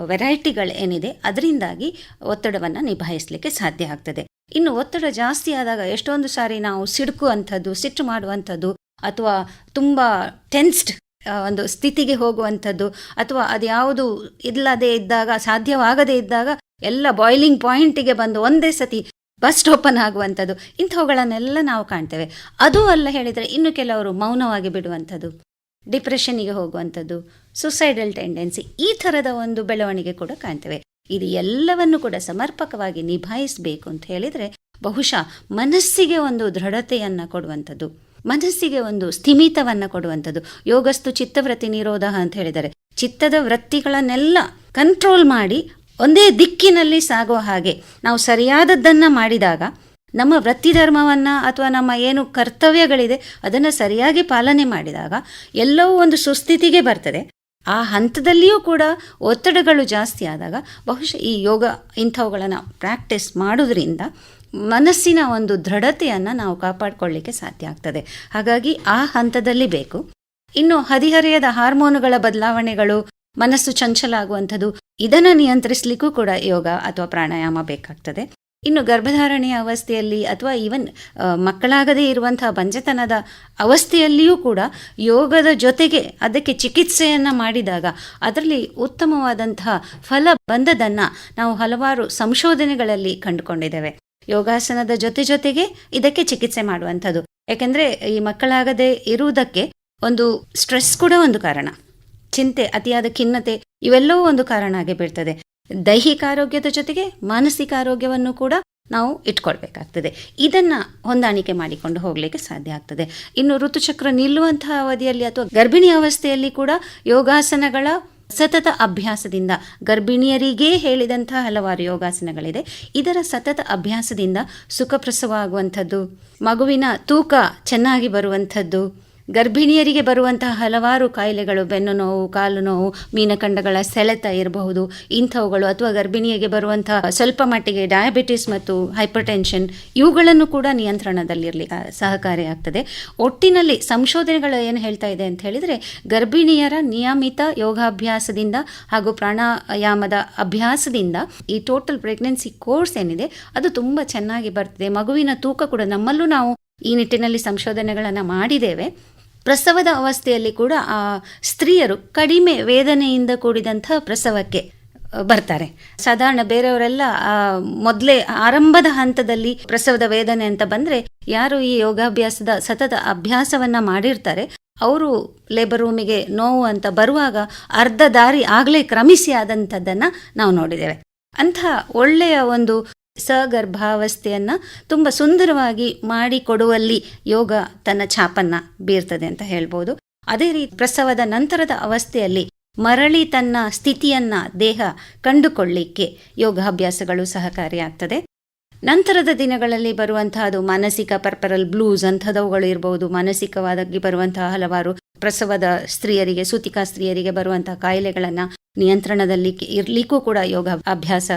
ವೆರೈಟಿಗಳು ಏನಿದೆ ಅದರಿಂದಾಗಿ ಒತ್ತಡವನ್ನು ನಿಭಾಯಿಸಲಿಕ್ಕೆ ಸಾಧ್ಯ ಆಗ್ತದೆ. ಇನ್ನು ಒತ್ತಡ ಜಾಸ್ತಿ ಆದಾಗ ಎಷ್ಟೊಂದು ಸಾರಿ ನಾವು ಸಿಡುಕು ಅಂಥದ್ದು ಸಿಟ್ಟು ಮಾಡುವಂಥದ್ದು ಅಥವಾ ತುಂಬ ಟೆನ್ಸ್ಡ್ ಒಂದು ಸ್ಥಿತಿಗೆ ಹೋಗುವಂಥದ್ದು ಅಥವಾ ಅದ್ಯಾವುದು ಇಲ್ಲದೇ ಇದ್ದಾಗ, ಸಾಧ್ಯವಾಗದೇ ಇದ್ದಾಗ ಎಲ್ಲ ಬಾಯ್ಲಿಂಗ್ ಪಾಯಿಂಟಿಗೆ ಬಂದು ಒಂದೇ ಸತಿ ಬಸ್ ಓಪನ್ ಆಗುವಂಥದ್ದು, ಇಂಥವುಗಳನ್ನೆಲ್ಲ ನಾವು ಕಾಣ್ತೇವೆ. ಅದು ಅಲ್ಲ ಹೇಳಿದರೆ ಇನ್ನು ಕೆಲವರು ಮೌನವಾಗಿ ಬಿಡುವಂಥದ್ದು, ಡಿಪ್ರೆಷನ್ನಿಗೆ ಹೋಗುವಂಥದ್ದು ಸುಸೈಡಲ್ ಟೆಂಡೆನ್ಸಿ ಈ ಥರದ ಒಂದು ಬೆಳವಣಿಗೆ ಕೂಡ ಕಾಣ್ತೇವೆ. ಇದು ಎಲ್ಲವನ್ನು ಕೂಡ ಸಮರ್ಪಕವಾಗಿ ನಿಭಾಯಿಸಬೇಕು ಅಂತ ಹೇಳಿದರೆ ಬಹುಶಃ ಮನಸ್ಸಿಗೆ ಒಂದು ದೃಢತೆಯನ್ನು ಕೊಡುವಂಥದ್ದು, ಮನಸ್ಸಿಗೆ ಒಂದು ಸ್ಥಿಮಿತವನ್ನು ಕೊಡುವಂಥದ್ದು. ಯೋಗಸ್ತು ಚಿತ್ತವೃತ್ತಿ ನಿರೋಧ ಅಂತ ಹೇಳಿದರೆ ಚಿತ್ತದ ವೃತ್ತಿಗಳನ್ನೆಲ್ಲ ಕಂಟ್ರೋಲ್ ಮಾಡಿ ಒಂದೇ ದಿಕ್ಕಿನಲ್ಲಿ ಸಾಗುವ ಹಾಗೆ ನಾವು ಸರಿಯಾದದ್ದನ್ನು ಮಾಡಿದಾಗ ನಮ್ಮ ವೃತ್ತಿ ಧರ್ಮವನ್ನು ಅಥವಾ ನಮ್ಮ ಏನು ಕರ್ತವ್ಯಗಳಿದೆ ಅದನ್ನು ಸರಿಯಾಗಿ ಪಾಲನೆ ಮಾಡಿದಾಗ ಎಲ್ಲವೂ ಒಂದು ಸುಸ್ಥಿತಿಗೆ ಬರ್ತದೆ. ಆ ಹಂತದಲ್ಲಿಯೂ ಕೂಡ ಒತ್ತಡಗಳು ಜಾಸ್ತಿ ಆದಾಗ ಬಹುಶಃ ಈ ಯೋಗ ಇಂಥವುಗಳನ್ನು ಪ್ರಾಕ್ಟೀಸ್ ಮಾಡೋದ್ರಿಂದ ಮನಸ್ಸಿನ ಒಂದು ದೃಢತೆಯನ್ನು ನಾವು ಕಾಪಾಡಿಕೊಳ್ಳಿಕ್ಕೆ ಸಾಧ್ಯ ಆಗ್ತದೆ. ಹಾಗಾಗಿ ಆ ಹಂತದಲ್ಲಿ ಬೇಕು. ಇನ್ನು ಹದಿಹರೆಯದ ಹಾರ್ಮೋನುಗಳ ಬದಲಾವಣೆಗಳು ಮನಸ್ಸು ಚಂಚಲ ಆಗುವಂಥದ್ದು ಇದನ್ನು ನಿಯಂತ್ರಿಸಲಿಕ್ಕೂ ಕೂಡ ಯೋಗ ಅಥವಾ ಪ್ರಾಣಾಯಾಮ ಬೇಕಾಗ್ತದೆ. ಇನ್ನು ಗರ್ಭಧಾರಣೆಯ ಅವಸ್ಥೆಯಲ್ಲಿ ಅಥವಾ ಈವನ್ ಮಕ್ಕಳಾಗದೇ ಇರುವಂತಹ ಬಂಜತನದ ಅವಸ್ಥೆಯಲ್ಲಿಯೂ ಕೂಡ ಯೋಗದ ಜೊತೆಗೆ ಅದಕ್ಕೆ ಚಿಕಿತ್ಸೆಯನ್ನು ಮಾಡಿದಾಗ ಅದರಲ್ಲಿ ಉತ್ತಮವಾದಂತಹ ಫಲ ಬಂದದನ್ನು ನಾವು ಹಲವಾರು ಸಂಶೋಧನೆಗಳಲ್ಲಿ ಕಂಡುಕೊಂಡಿದ್ದೇವೆ. ಯೋಗಾಸನದ ಜೊತೆ ಜೊತೆಗೆ ಇದಕ್ಕೆ ಚಿಕಿತ್ಸೆ ಮಾಡುವಂಥದ್ದು. ಯಾಕೆಂದರೆ ಈ ಮಕ್ಕಳಾಗದೇ ಇರುವುದಕ್ಕೆ ಒಂದು ಸ್ಟ್ರೆಸ್ ಕೂಡ ಒಂದು ಕಾರಣ. ಚಿಂತೆ, ಅತಿಯಾದ ಖಿನ್ನತೆ ಇವೆಲ್ಲವೂ ಒಂದು ಕಾರಣ ಆಗಿ ಬೀಳ್ತದೆ. ದೈಹಿಕ ಆರೋಗ್ಯದ ಜೊತೆಗೆ ಮಾನಸಿಕ ಆರೋಗ್ಯವನ್ನು ಕೂಡ ನಾವು ಇಟ್ಕೊಳ್ಬೇಕಾಗ್ತದೆ. ಇದನ್ನು ಹೊಂದಾಣಿಕೆ ಮಾಡಿಕೊಂಡು ಹೋಗಲಿಕ್ಕೆ ಸಾಧ್ಯ ಆಗ್ತದೆ. ಇನ್ನು ಋತುಚಕ್ರ ನಿಲ್ಲುವಂತಹ ಅವಧಿಯಲ್ಲಿ ಅಥವಾ ಗರ್ಭಿಣಿ ಅವಸ್ಥೆಯಲ್ಲಿ ಕೂಡ ಯೋಗಾಸನಗಳ ಸತತ ಅಭ್ಯಾಸದಿಂದ, ಗರ್ಭಿಣಿಯರಿಗೇ ಹೇಳಿದಂತಹ ಹಲವಾರು ಯೋಗಾಸನಗಳಿದೆ. ಇದರ ಸತತ ಅಭ್ಯಾಸದಿಂದ ಸುಖಪ್ರಸವ ಆಗುವಂಥದ್ದು ಮಗುವಿನ ತೂಕ ಚೆನ್ನಾಗಿ ಬರುವಂಥದ್ದು ಗರ್ಭಿಣಿಯರಿಗೆ ಬರುವಂತಹ ಹಲವಾರು ಕಾಯಿಲೆಗಳು, ಬೆನ್ನು ನೋವು, ಕಾಲು ನೋವು ಮೀನಖಂಡಗಳ ಸೆಳೆತ ಇರಬಹುದು. ಇಂಥವುಗಳು ಅಥವಾ ಗರ್ಭಿಣಿಯರಿಗೆ ಬರುವಂತಹ ಸ್ವಲ್ಪ ಮಟ್ಟಿಗೆ ಡಯಾಬಿಟಿಸ್ ಮತ್ತು ಹೈಪರ್ ಟೆನ್ಷನ್ ಇವುಗಳನ್ನು ಕೂಡ ನಿಯಂತ್ರಣದಲ್ಲಿರಲಿ ಸಹಕಾರಿಯಾಗ್ತದೆ. ಒಟ್ಟಿನಲ್ಲಿ ಸಂಶೋಧನೆಗಳು ಏನು ಹೇಳ್ತಾ ಇದೆ ಅಂತ ಹೇಳಿದರೆ, ಗರ್ಭಿಣಿಯರ ನಿಯಮಿತ ಯೋಗಾಭ್ಯಾಸದಿಂದ ಹಾಗೂ ಪ್ರಾಣಾಯಾಮದ ಅಭ್ಯಾಸದಿಂದ ಈ ಟೋಟಲ್ ಪ್ರೆಗ್ನೆನ್ಸಿ ಕೋರ್ಸ್ ಏನಿದೆ, ಅದು ತುಂಬ ಚೆನ್ನಾಗಿ ಬರ್ತದೆ. ಮಗುವಿನ ತೂಕ ಕೂಡ ನಮ್ಮಲ್ಲೂ ನಾವು ಈ ನಿಟ್ಟಿನಲ್ಲಿ ಸಂಶೋಧನೆಗಳನ್ನು ಮಾಡಿದ್ದೇವೆ. ಪ್ರಸವದ ಅವಸ್ಥೆಯಲ್ಲಿ ಕೂಡ ಆ ಸ್ತ್ರೀಯರು ಕಡಿಮೆ ವೇದನೆಯಿಂದ ಕೂಡಿದಂಥ ಪ್ರಸವಕ್ಕೆ ಬರ್ತಾರೆ. ಸಾಧಾರಣ ಬೇರೆಯವರೆಲ್ಲ ಮೊದಲೇ ಆರಂಭದ ಹಂತದಲ್ಲಿ ಪ್ರಸವದ ವೇದನೆ ಅಂತ ಬಂದರೆ ಯಾರು ಈ ಯೋಗಾಭ್ಯಾಸದ ಸತತ ಅಭ್ಯಾಸವನ್ನು ಮಾಡಿರ್ತಾರೆ, ಅವರು ಲೇಬರ್ ರೂಮಿಗೆ ನೋವು ಅಂತ ಬರುವಾಗ ಅರ್ಧ ದಾರಿ ಆಗಲೇ ಕ್ರಮಿಸಿ ಆದಂಥದ್ದನ್ನು ನಾವು ನೋಡಿದ್ದೇವೆ. ಅಂಥ ಒಳ್ಳೆಯ ಒಂದು ಸಗರ್ಭಾವಸ್ಥೆಯನ್ನು ತುಂಬ ಸುಂದರವಾಗಿ ಮಾಡಿಕೊಡುವಲ್ಲಿ ಯೋಗ ತನ್ನ ಛಾಪನ್ನು ಬೀರ್ತದೆ ಅಂತ ಹೇಳ್ಬೋದು. ಅದೇ ರೀತಿ ಪ್ರಸವದ ನಂತರದ ಅವಸ್ಥೆಯಲ್ಲಿ ಮರಳಿ ತನ್ನ ಸ್ಥಿತಿಯನ್ನ ದೇಹ ಕಂಡುಕೊಳ್ಳಿಕ್ಕೆ ಯೋಗಾಭ್ಯಾಸಗಳು ಸಹಕಾರಿಯಾಗ್ತದೆ ನಂತರದ ದಿನಗಳಲ್ಲಿ ಬರುವಂತಹದ್ದು ಮಾನಸಿಕ ಪರ್ಪರಲ್ ಬ್ಲೂಸ್ ಅಂಥದವುಗಳು ಇರಬಹುದು ಮಾನಸಿಕವಾಗಿ ಬರುವಂತಹ ಹಲವಾರು ಪ್ರಸವದ ಸ್ತ್ರೀಯರಿಗೆ, ಸೂತಿಕಾ ಸ್ತ್ರೀಯರಿಗೆ ಬರುವಂತಹ ಕಾಯಿಲೆಗಳನ್ನು ನಿಯಂತ್ರಣದಲ್ಲಿ ಇರಲಿಕ್ಕೂ ಕೂಡ ಯೋಗ ಅಭ್ಯಾಸ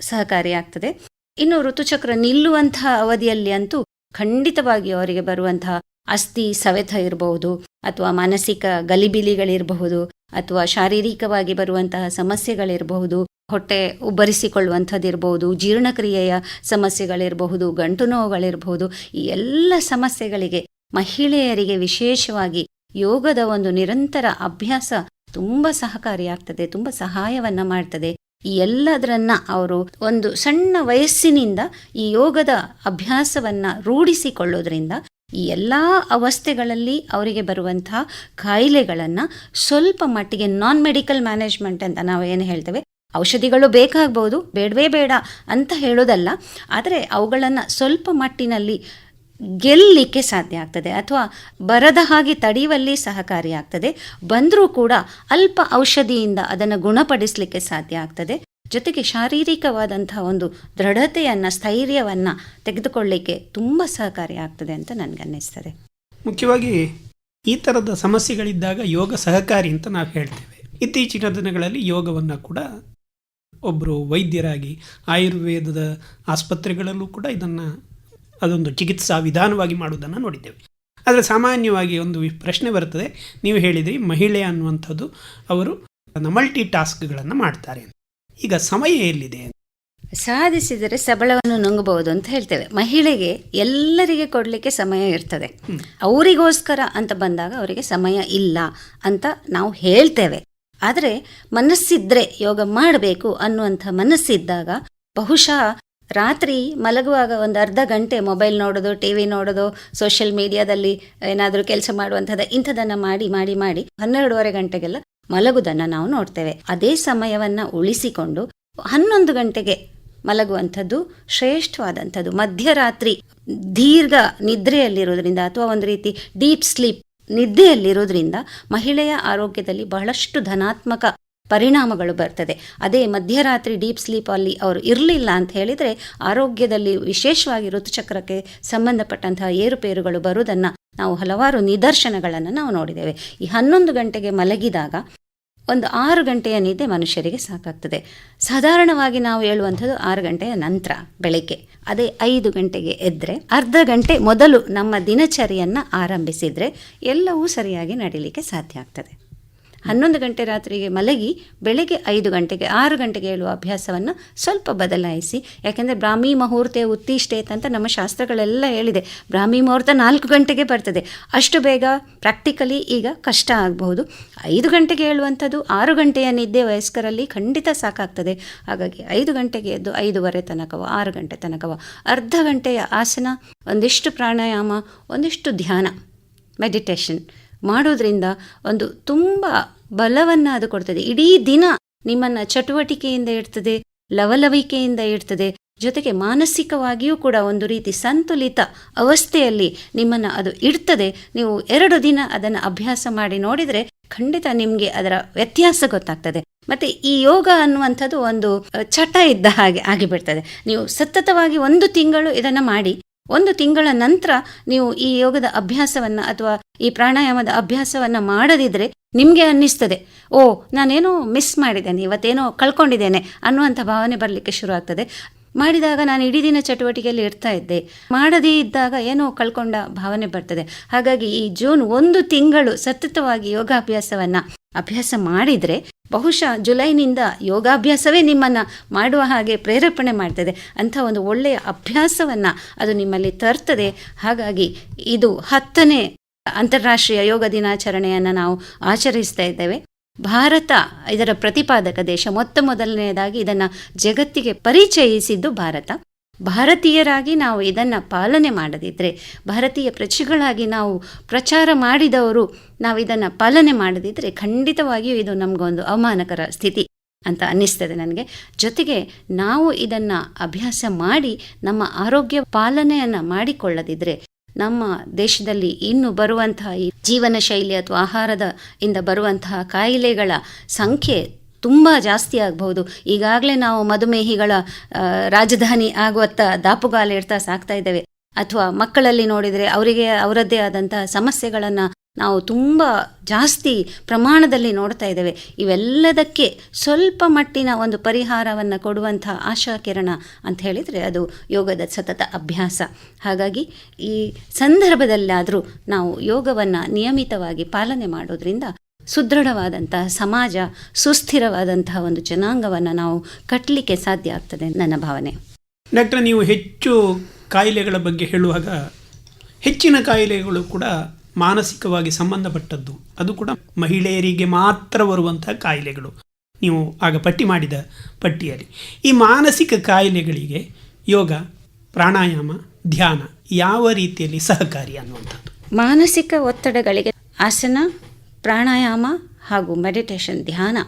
ಸಹಕಾರಿಯಾಗ್ತದೆ ಇನ್ನು ಋತುಚಕ್ರ ನಿಲ್ಲುವಂತಹ ಅವಧಿಯಲ್ಲಿ ಅಂತೂ ಖಂಡಿತವಾಗಿ ಅವರಿಗೆ ಬರುವಂತಹ ಅಸ್ಥಿ, ಸವೆತ ಇರಬಹುದು ಅಥವಾ ಮಾನಸಿಕ ಗಲಿಬಿಲಿಗಳಿರಬಹುದು ಅಥವಾ ಶಾರೀರಿಕವಾಗಿ ಬರುವಂತಹ ಸಮಸ್ಯೆಗಳಿರಬಹುದು, ಹೊಟ್ಟೆ ಉಬ್ಬರಿಸಿಕೊಳ್ಳುವಂಥದ್ದಿರಬಹುದು, ಜೀರ್ಣಕ್ರಿಯೆಯ ಸಮಸ್ಯೆಗಳಿರಬಹುದು, ಗಂಟು ನೋವುಗಳಿರಬಹುದು, ಈ ಎಲ್ಲ ಸಮಸ್ಯೆಗಳಿಗೆ ಮಹಿಳೆಯರಿಗೆ ವಿಶೇಷವಾಗಿ ಯೋಗದ ಒಂದು ನಿರಂತರ ಅಭ್ಯಾಸ ತುಂಬ ಸಹಕಾರಿಯಾಗ್ತದೆ, ತುಂಬ ಸಹಾಯವನ್ನು ಮಾಡ್ತದೆ. ಈ ಎಲ್ಲದರನ್ನ ಅವರು ಒಂದು ಸಣ್ಣ ವಯಸ್ಸಿನಿಂದ ಈ ಯೋಗದ ಅಭ್ಯಾಸವನ್ನ ರೂಢಿಸಿಕೊಳ್ಳೋದ್ರಿಂದ ಈ ಎಲ್ಲ ಅವಸ್ಥೆಗಳಲ್ಲಿ ಅವರಿಗೆ ಬರುವಂತಹ ಕಾಯಿಲೆಗಳನ್ನು ಸ್ವಲ್ಪ ಮಟ್ಟಿಗೆ ನಾನ್ ಮೆಡಿಕಲ್ ಮ್ಯಾನೇಜ್ಮೆಂಟ್ ಅಂತ ನಾವು ಏನು ಹೇಳ್ತೇವೆ, ಔಷಧಿಗಳು ಬೇಕಾಗ್ಬೋದು, ಬೇಡವೇ ಬೇಡ ಅಂತ ಹೇಳೋದಲ್ಲ, ಆದರೆ ಅವುಗಳನ್ನು ಸ್ವಲ್ಪ ಮಟ್ಟಿನಲ್ಲಿ ಗೆಲ್ಲಲಿಕ್ಕೆ ಸಾಧ್ಯ ಆಗ್ತದೆ ಅಥವಾ ಬರದ ಹಾಗೆ ತಡೆಯುವಲ್ಲಿ ಸಹಕಾರಿಯಾಗ್ತದೆ ಬಂದರೂ ಕೂಡ ಅಲ್ಪ ಔಷಧಿಯಿಂದ ಅದನ್ನು ಗುಣಪಡಿಸಲಿಕ್ಕೆ ಸಾಧ್ಯ ಆಗ್ತದೆ. ಜೊತೆಗೆ ಶಾರೀರಿಕವಾದಂತಹ ಒಂದು ದೃಢತೆಯನ್ನು, ಸ್ಥೈರ್ಯವನ್ನು ತೆಗೆದುಕೊಳ್ಳಿಕ್ಕೆ ತುಂಬ ಸಹಕಾರಿಯಾಗ್ತದೆ ಅಂತ ನನಗನ್ನಿಸ್ತದೆ. ಮುಖ್ಯವಾಗಿ ಈ ಥರದ ಸಮಸ್ಯೆಗಳಿದ್ದಾಗ ಯೋಗ ಸಹಕಾರಿ ಅಂತ ನಾವು ಹೇಳ್ತೇವೆ. ಇತ್ತೀಚಿನ ದಿನಗಳಲ್ಲಿ ಯೋಗವನ್ನು ಕೂಡ ಒಬ್ಬರು ವೈದ್ಯರಾಗಿ ಆಯುರ್ವೇದದ ಆಸ್ಪತ್ರೆಗಳಲ್ಲೂ ಕೂಡ ಇದನ್ನು ಅದೊಂದು ಚಿಕಿತ್ಸಾ ವಿಧಾನವಾಗಿ ಮಾಡುವುದನ್ನು ನೋಡಿದ್ದೇವೆ. ಆದರೆ ಸಾಮಾನ್ಯವಾಗಿ ಒಂದು ಪ್ರಶ್ನೆ ಬರ್ತದೆ ನೀವು ಹೇಳಿದ್ರಿ ಮಹಿಳೆ ಅನ್ನುವಂಥದ್ದು ಅವರು ಮಲ್ಟಿ ಟಾಸ್ಕ್ಗಳನ್ನು ಮಾಡ್ತಾರೆ ಈಗ ಸಮಯ ಎಲ್ಲಿದೆ ಸಾಧಿಸಿದರೆ ಸಬಳವನ್ನು ನುಂಗಬಹುದು ಅಂತ ಹೇಳ್ತೇವೆ. ಮಹಿಳೆಗೆ ಎಲ್ಲರಿಗೆ ಕೊಡಲಿಕ್ಕೆ ಸಮಯ ಇರ್ತದೆ. ಅವರಿಗೋಸ್ಕರ ಅಂತ ಬಂದಾಗ ಅವರಿಗೆ ಸಮಯ ಇಲ್ಲ ಅಂತ ನಾವು ಹೇಳ್ತೇವೆ. ಆದರೆ ಮನಸ್ಸಿದ್ರೆ ಯೋಗ ಮಾಡಬೇಕು ಅನ್ನುವಂಥ ಮನಸ್ಸಿದ್ದಾಗ ಬಹುಶಃ ರಾತ್ರಿ ಮಲಗುವಾಗ ಒಂದು ಅರ್ಧ ಗಂಟೆ ಮೊಬೈಲ್ ನೋಡೋದು ಟಿ ವಿ ನೋಡೋದು ಸೋಷಿಯಲ್ ಮೀಡಿಯಾದಲ್ಲಿ ಏನಾದರೂ ಕೆಲಸ ಮಾಡುವಂಥದ್ದು ಇಂಥದನ್ನು ಮಾಡಿ ಮಾಡಿ ಮಾಡಿ ಹನ್ನೆರಡೂವರೆ ಗಂಟೆಗೆಲ್ಲ ಮಲಗುವುದನ್ನು ನಾವು ನೋಡ್ತೇವೆ. ಅದೇ ಸಮಯವನ್ನು ಉಳಿಸಿಕೊಂಡು ಹನ್ನೊಂದು ಗಂಟೆಗೆ ಮಲಗುವಂಥದ್ದು ಶ್ರೇಷ್ಠವಾದಂಥದ್ದು. ಮಧ್ಯರಾತ್ರಿ ದೀರ್ಘ ನಿದ್ರೆಯಲ್ಲಿರೋದ್ರಿಂದ ಅಥವಾ ಒಂದು ರೀತಿ ಡೀಪ್ ಸ್ಲೀಪ್ ನಿದ್ದೆಯಲ್ಲಿರೋದ್ರಿಂದ ಮಹಿಳೆಯ ಆರೋಗ್ಯದಲ್ಲಿ ಬಹಳಷ್ಟು ಧನಾತ್ಮಕ ಪರಿಣಾಮಗಳು ಬರ್ತದೆ. ಅದೇ ಮಧ್ಯರಾತ್ರಿ ಡೀಪ್ ಸ್ಲೀಪ್ ಅಲ್ಲಿ ಅವರು ಇರಲಿಲ್ಲ ಅಂತ ಹೇಳಿದರೆ ಆರೋಗ್ಯದಲ್ಲಿ ವಿಶೇಷವಾಗಿ ಋತುಚಕ್ರಕ್ಕೆ ಸಂಬಂಧಪಟ್ಟಂತಹ ಏರುಪೇರುಗಳು ಬರುವುದನ್ನು ನಾವು ಹಲವಾರು ನಿದರ್ಶನಗಳನ್ನು ನಾವು ನೋಡಿದ್ದೇವೆ. ಈ ಹನ್ನೊಂದು ಗಂಟೆಗೆ ಮಲಗಿದಾಗ ಒಂದು ಆರು ಗಂಟೆಯ ನಿದ್ದೆ ಮನುಷ್ಯರಿಗೆ ಸಾಕಾಗ್ತದೆ. ಸಾಧಾರಣವಾಗಿ ನಾವು ಹೇಳುವಂಥದ್ದು ಆರು ಗಂಟೆಯ ನಂತರ, ಬೆಳಗ್ಗೆ. ಅದೇ ಐದು ಗಂಟೆಗೆ ಎದ್ದರೆ ಅರ್ಧ ಗಂಟೆ ಮೊದಲು ನಮ್ಮ ದಿನಚರಿಯನ್ನು ಆರಂಭಿಸಿದರೆ ಎಲ್ಲವೂ ಸರಿಯಾಗಿ ನಡೀಲಿಕ್ಕೆ ಸಾಧ್ಯ ಆಗ್ತದೆ. ಹನ್ನೊಂದು ಗಂಟೆ ರಾತ್ರಿಗೆ ಮಲಗಿ ಬೆಳಗ್ಗೆ ಐದು ಗಂಟೆಗೆ ಆರು ಗಂಟೆಗೆ ಏಳುವ ಅಭ್ಯಾಸವನ್ನು ಸ್ವಲ್ಪ ಬದಲಾಯಿಸಿ. ಯಾಕೆಂದರೆ ಬ್ರಾಹ್ಮಿ ಮುಹೂರ್ತ ಉತ್ತಿಷ್ಟೇತ್ ಅಂತ ನಮ್ಮ ಶಾಸ್ತ್ರಗಳೆಲ್ಲ ಹೇಳಿದೆ. ಬ್ರಾಹ್ಮಿ ಮುಹೂರ್ತ ನಾಲ್ಕು ಗಂಟೆಗೆ ಬರ್ತದೆ. ಅಷ್ಟು ಬೇಗ ಪ್ರಾಕ್ಟಿಕಲಿ ಈಗ ಕಷ್ಟ ಆಗಬಹುದು. ಐದು ಗಂಟೆಗೆ ಹೇಳುವಂಥದ್ದು ಆರು ಗಂಟೆಯ ನಿದ್ದೆ ವಯಸ್ಕರಲ್ಲಿ ಖಂಡಿತ ಸಾಕಾಗ್ತದೆ. ಹಾಗಾಗಿ ಐದು ಗಂಟೆಗೆ ಎದ್ದು ಐದೂವರೆ ತನಕವೋ, ಆರು ಗಂಟೆ ತನಕವೋ, ಅರ್ಧ ಗಂಟೆಯ ಆಸನ, ಒಂದಿಷ್ಟು ಪ್ರಾಣಾಯಾಮ, ಒಂದಿಷ್ಟು ಧ್ಯಾನ, ಮೆಡಿಟೇಷನ್ ಮಾಡೋದ್ರಿಂದ ಒಂದು ತುಂಬ ಬಲವನ್ನು ಅದು ಕೊಡ್ತದೆ. ಇಡೀ ದಿನ ನಿಮ್ಮನ್ನು ಚಟುವಟಿಕೆಯಿಂದ ಇಡ್ತದೆ ಲವಲವಿಕೆಯಿಂದ ಇಡ್ತದೆ ಜೊತೆಗೆ ಮಾನಸಿಕವಾಗಿಯೂ ಕೂಡ ಒಂದು ರೀತಿ ಸಂತುಲಿತ ಅವಸ್ಥೆಯಲ್ಲಿ ನಿಮ್ಮನ್ನು ಅದು ಇಡ್ತದೆ. ನೀವು ಎರಡು ದಿನ ಅದನ್ನು ಅಭ್ಯಾಸ ಮಾಡಿ ನೋಡಿದರೆ ಖಂಡಿತ ನಿಮಗೆ ಅದರ ವ್ಯತ್ಯಾಸ ಗೊತ್ತಾಗ್ತದೆ. ಮತ್ತು ಈ ಯೋಗ ಅನ್ನುವಂಥದ್ದು ಒಂದು ಚಟ ಇದ್ದ ಹಾಗೆ ಆಗಿಬಿಡ್ತದೆ. ನೀವು ಸತತವಾಗಿ ಒಂದು ತಿಂಗಳು ಇದನ್ನು ಮಾಡಿ ಒಂದು ತಿಂಗಳ ನಂತರ ನೀವು ಈ ಯೋಗದ ಅಭ್ಯಾಸವನ್ನು ಅಥವಾ ಈ ಪ್ರಾಣಾಯಾಮದ ಅಭ್ಯಾಸವನ್ನು ಮಾಡದಿದ್ದರೆ ನಿಮಗೆ ಅನ್ನಿಸ್ತದೆ, ಓ, ನಾನೇನೋ ಮಿಸ್ ಮಾಡಿದ್ದೇನೆ, ಇವತ್ತೇನೋ ಕಳ್ಕೊಂಡಿದ್ದೇನೆ ಅನ್ನುವಂಥ ಭಾವನೆ ಬರಲಿಕ್ಕೆ ಶುರು ಆಗ್ತದೆ ಮಾಡಿದಾಗ ನಾನು ಇಡೀ ದಿನ ಚಟುವಟಿಕೆಯಲ್ಲಿ ಇರ್ತಾ ಇದ್ದೆ. ಮಾಡದೇ ಇದ್ದಾಗ ಏನೋ ಕಳ್ಕೊಂಡ ಭಾವನೆ ಬರ್ತದೆ. ಹಾಗಾಗಿ ಈ ಜೂನ್ ಒಂದು ತಿಂಗಳು ಸತತವಾಗಿ ಯೋಗಾಭ್ಯಾಸವನ್ನು ಅಭ್ಯಾಸ ಮಾಡಿದರೆ ಬಹುಶಃ ಜುಲೈನಿಂದ ಯೋಗಾಭ್ಯಾಸವೇ ನಿಮ್ಮನ್ನು ಮಾಡುವ ಹಾಗೆ ಪ್ರೇರೇಪಣೆ ಮಾಡ್ತದೆ. ಅಂಥ ಒಂದು ಒಳ್ಳೆಯ ಅಭ್ಯಾಸವನ್ನು ಅದು ನಿಮ್ಮಲ್ಲಿ ತರ್ತದೆ. ಹಾಗಾಗಿ ಇದು ಹತ್ತನೇ ಅಂತಾರಾಷ್ಟ್ರೀಯ ಯೋಗ ದಿನಾಚರಣೆಯನ್ನು ನಾವು ಆಚರಿಸ್ತಾ ಇದ್ದೇವೆ. ಭಾರತ ಇದರ ಪ್ರತಿಪಾದಕ ದೇಶ, ಮೊತ್ತ ಮೊದಲನೆಯದಾಗಿ ಇದನ್ನು ಜಗತ್ತಿಗೆ ಪರಿಚಯಿಸಿದ್ದು ಭಾರತ. ಭಾರತೀಯರಾಗಿ ನಾವು ಇದನ್ನು ಪಾಲನೆ ಮಾಡದಿದ್ದರೆ ಭಾರತೀಯ ಪ್ರಜೆಗಳಾಗಿ ನಾವು ಪ್ರಚಾರ ಮಾಡಿದವರು ನಾವು ಇದನ್ನು ಪಾಲನೆ ಮಾಡದಿದ್ದರೆ ಖಂಡಿತವಾಗಿಯೂ ಇದು ನಮಗೊಂದು ಅವಮಾನಕರ ಸ್ಥಿತಿ ಅಂತ ಅನ್ನಿಸ್ತದೆ ನನಗೆ. ಜೊತೆಗೆ ನಾವು ಇದನ್ನು ಅಭ್ಯಾಸ ಮಾಡಿ ನಮ್ಮ ಆರೋಗ್ಯ ಪಾಲನೆಯನ್ನು ಮಾಡಿಕೊಳ್ಳದಿದ್ದರೆ ನಮ್ಮ ದೇಶದಲ್ಲಿ ಇನ್ನು ಬರುವಂತಹ ಈ ಜೀವನ ಶೈಲಿ ಅಥವಾ ಆಹಾರದ ಇಂದ ಬರುವಂತಹ ಕಾಯಿಲೆಗಳ ಸಂಖ್ಯೆ ತುಂಬ ಜಾಸ್ತಿ ಆಗಬಹುದು. ಈಗಾಗಲೇ ನಾವು ಮಧುಮೇಹಿಗಳ ರಾಜಧಾನಿ ಆಗುವತ್ತ ದಾಪುಗಾಲ ಇಡ್ತಾ ಸಾಕ್ತಾ ಇದ್ದೇವೆ. ಅಥವಾ ಮಕ್ಕಳಲ್ಲಿ ನೋಡಿದರೆ ಅವರಿಗೆ, ಅವರದ್ದೇ ಆದಂತಹ ಸಮಸ್ಯೆಗಳನ್ನು ನಾವು ತುಂಬ ಜಾಸ್ತಿ ಪ್ರಮಾಣದಲ್ಲಿ ನೋಡ್ತಾ ಇದ್ದೇವೆ. ಇವೆಲ್ಲದಕ್ಕೆ ಸ್ವಲ್ಪ ಮಟ್ಟಿನ ಒಂದು ಪರಿಹಾರವನ್ನು ಕೊಡುವಂಥ ಆಶಾ ಕಿರಣ ಅಂತ ಹೇಳಿದರೆ ಅದು ಯೋಗದ ಸತತ ಅಭ್ಯಾಸ. ಹಾಗಾಗಿ ಈ ಸಂದರ್ಭದಲ್ಲಾದರೂ ನಾವು ಯೋಗವನ್ನು ನಿಯಮಿತವಾಗಿ ಪಾಲನೆ ಮಾಡೋದ್ರಿಂದ ಸುದೃಢವಾದಂತಹ ಸಮಾಜ ಸುಸ್ಥಿರವಾದಂತಹ ಒಂದು ಜನಾಂಗವನ್ನು ನಾವು ಕಟ್ಟಲಿಕ್ಕೆ ಸಾಧ್ಯ ಆಗ್ತದೆ ನನ್ನ ಭಾವನೆ. ಡಾಕ್ಟರ್ ನೀವು ಹೆಚ್ಚು ಕಾಯಿಲೆಗಳ ಬಗ್ಗೆ ಹೇಳುವಾಗ ಹೆಚ್ಚಿನ ಕಾಯಿಲೆಗಳು ಕೂಡ ಮಾನಸಿಕವಾಗಿ ಸಂಬಂಧಪಟ್ಟದ್ದು. ಅದು ಕೂಡ ಮಹಿಳೆಯರಿಗೆ ಮಾತ್ರ ಬರುವಂತಹ ಕಾಯಿಲೆಗಳು. ನೀವು ಆಗ ಪಟ್ಟಿ ಮಾಡಿದ ಪಟ್ಟಿಯಲ್ಲಿ. ಈ ಮಾನಸಿಕ ಕಾಯಿಲೆಗಳಿಗೆ ಯೋಗ ಪ್ರಾಣಾಯಾಮ ಧ್ಯಾನ ಯಾವ ರೀತಿಯಲ್ಲಿ ಸಹಕಾರಿ ಅನ್ನುವಂಥದ್ದು? ಮಾನಸಿಕ ಒತ್ತಡಗಳಿಗೆ ಆಸನ ಪ್ರಾಣಾಯಾಮ ಹಾಗೂ ಮೆಡಿಟೇಷನ್ ಧ್ಯಾನ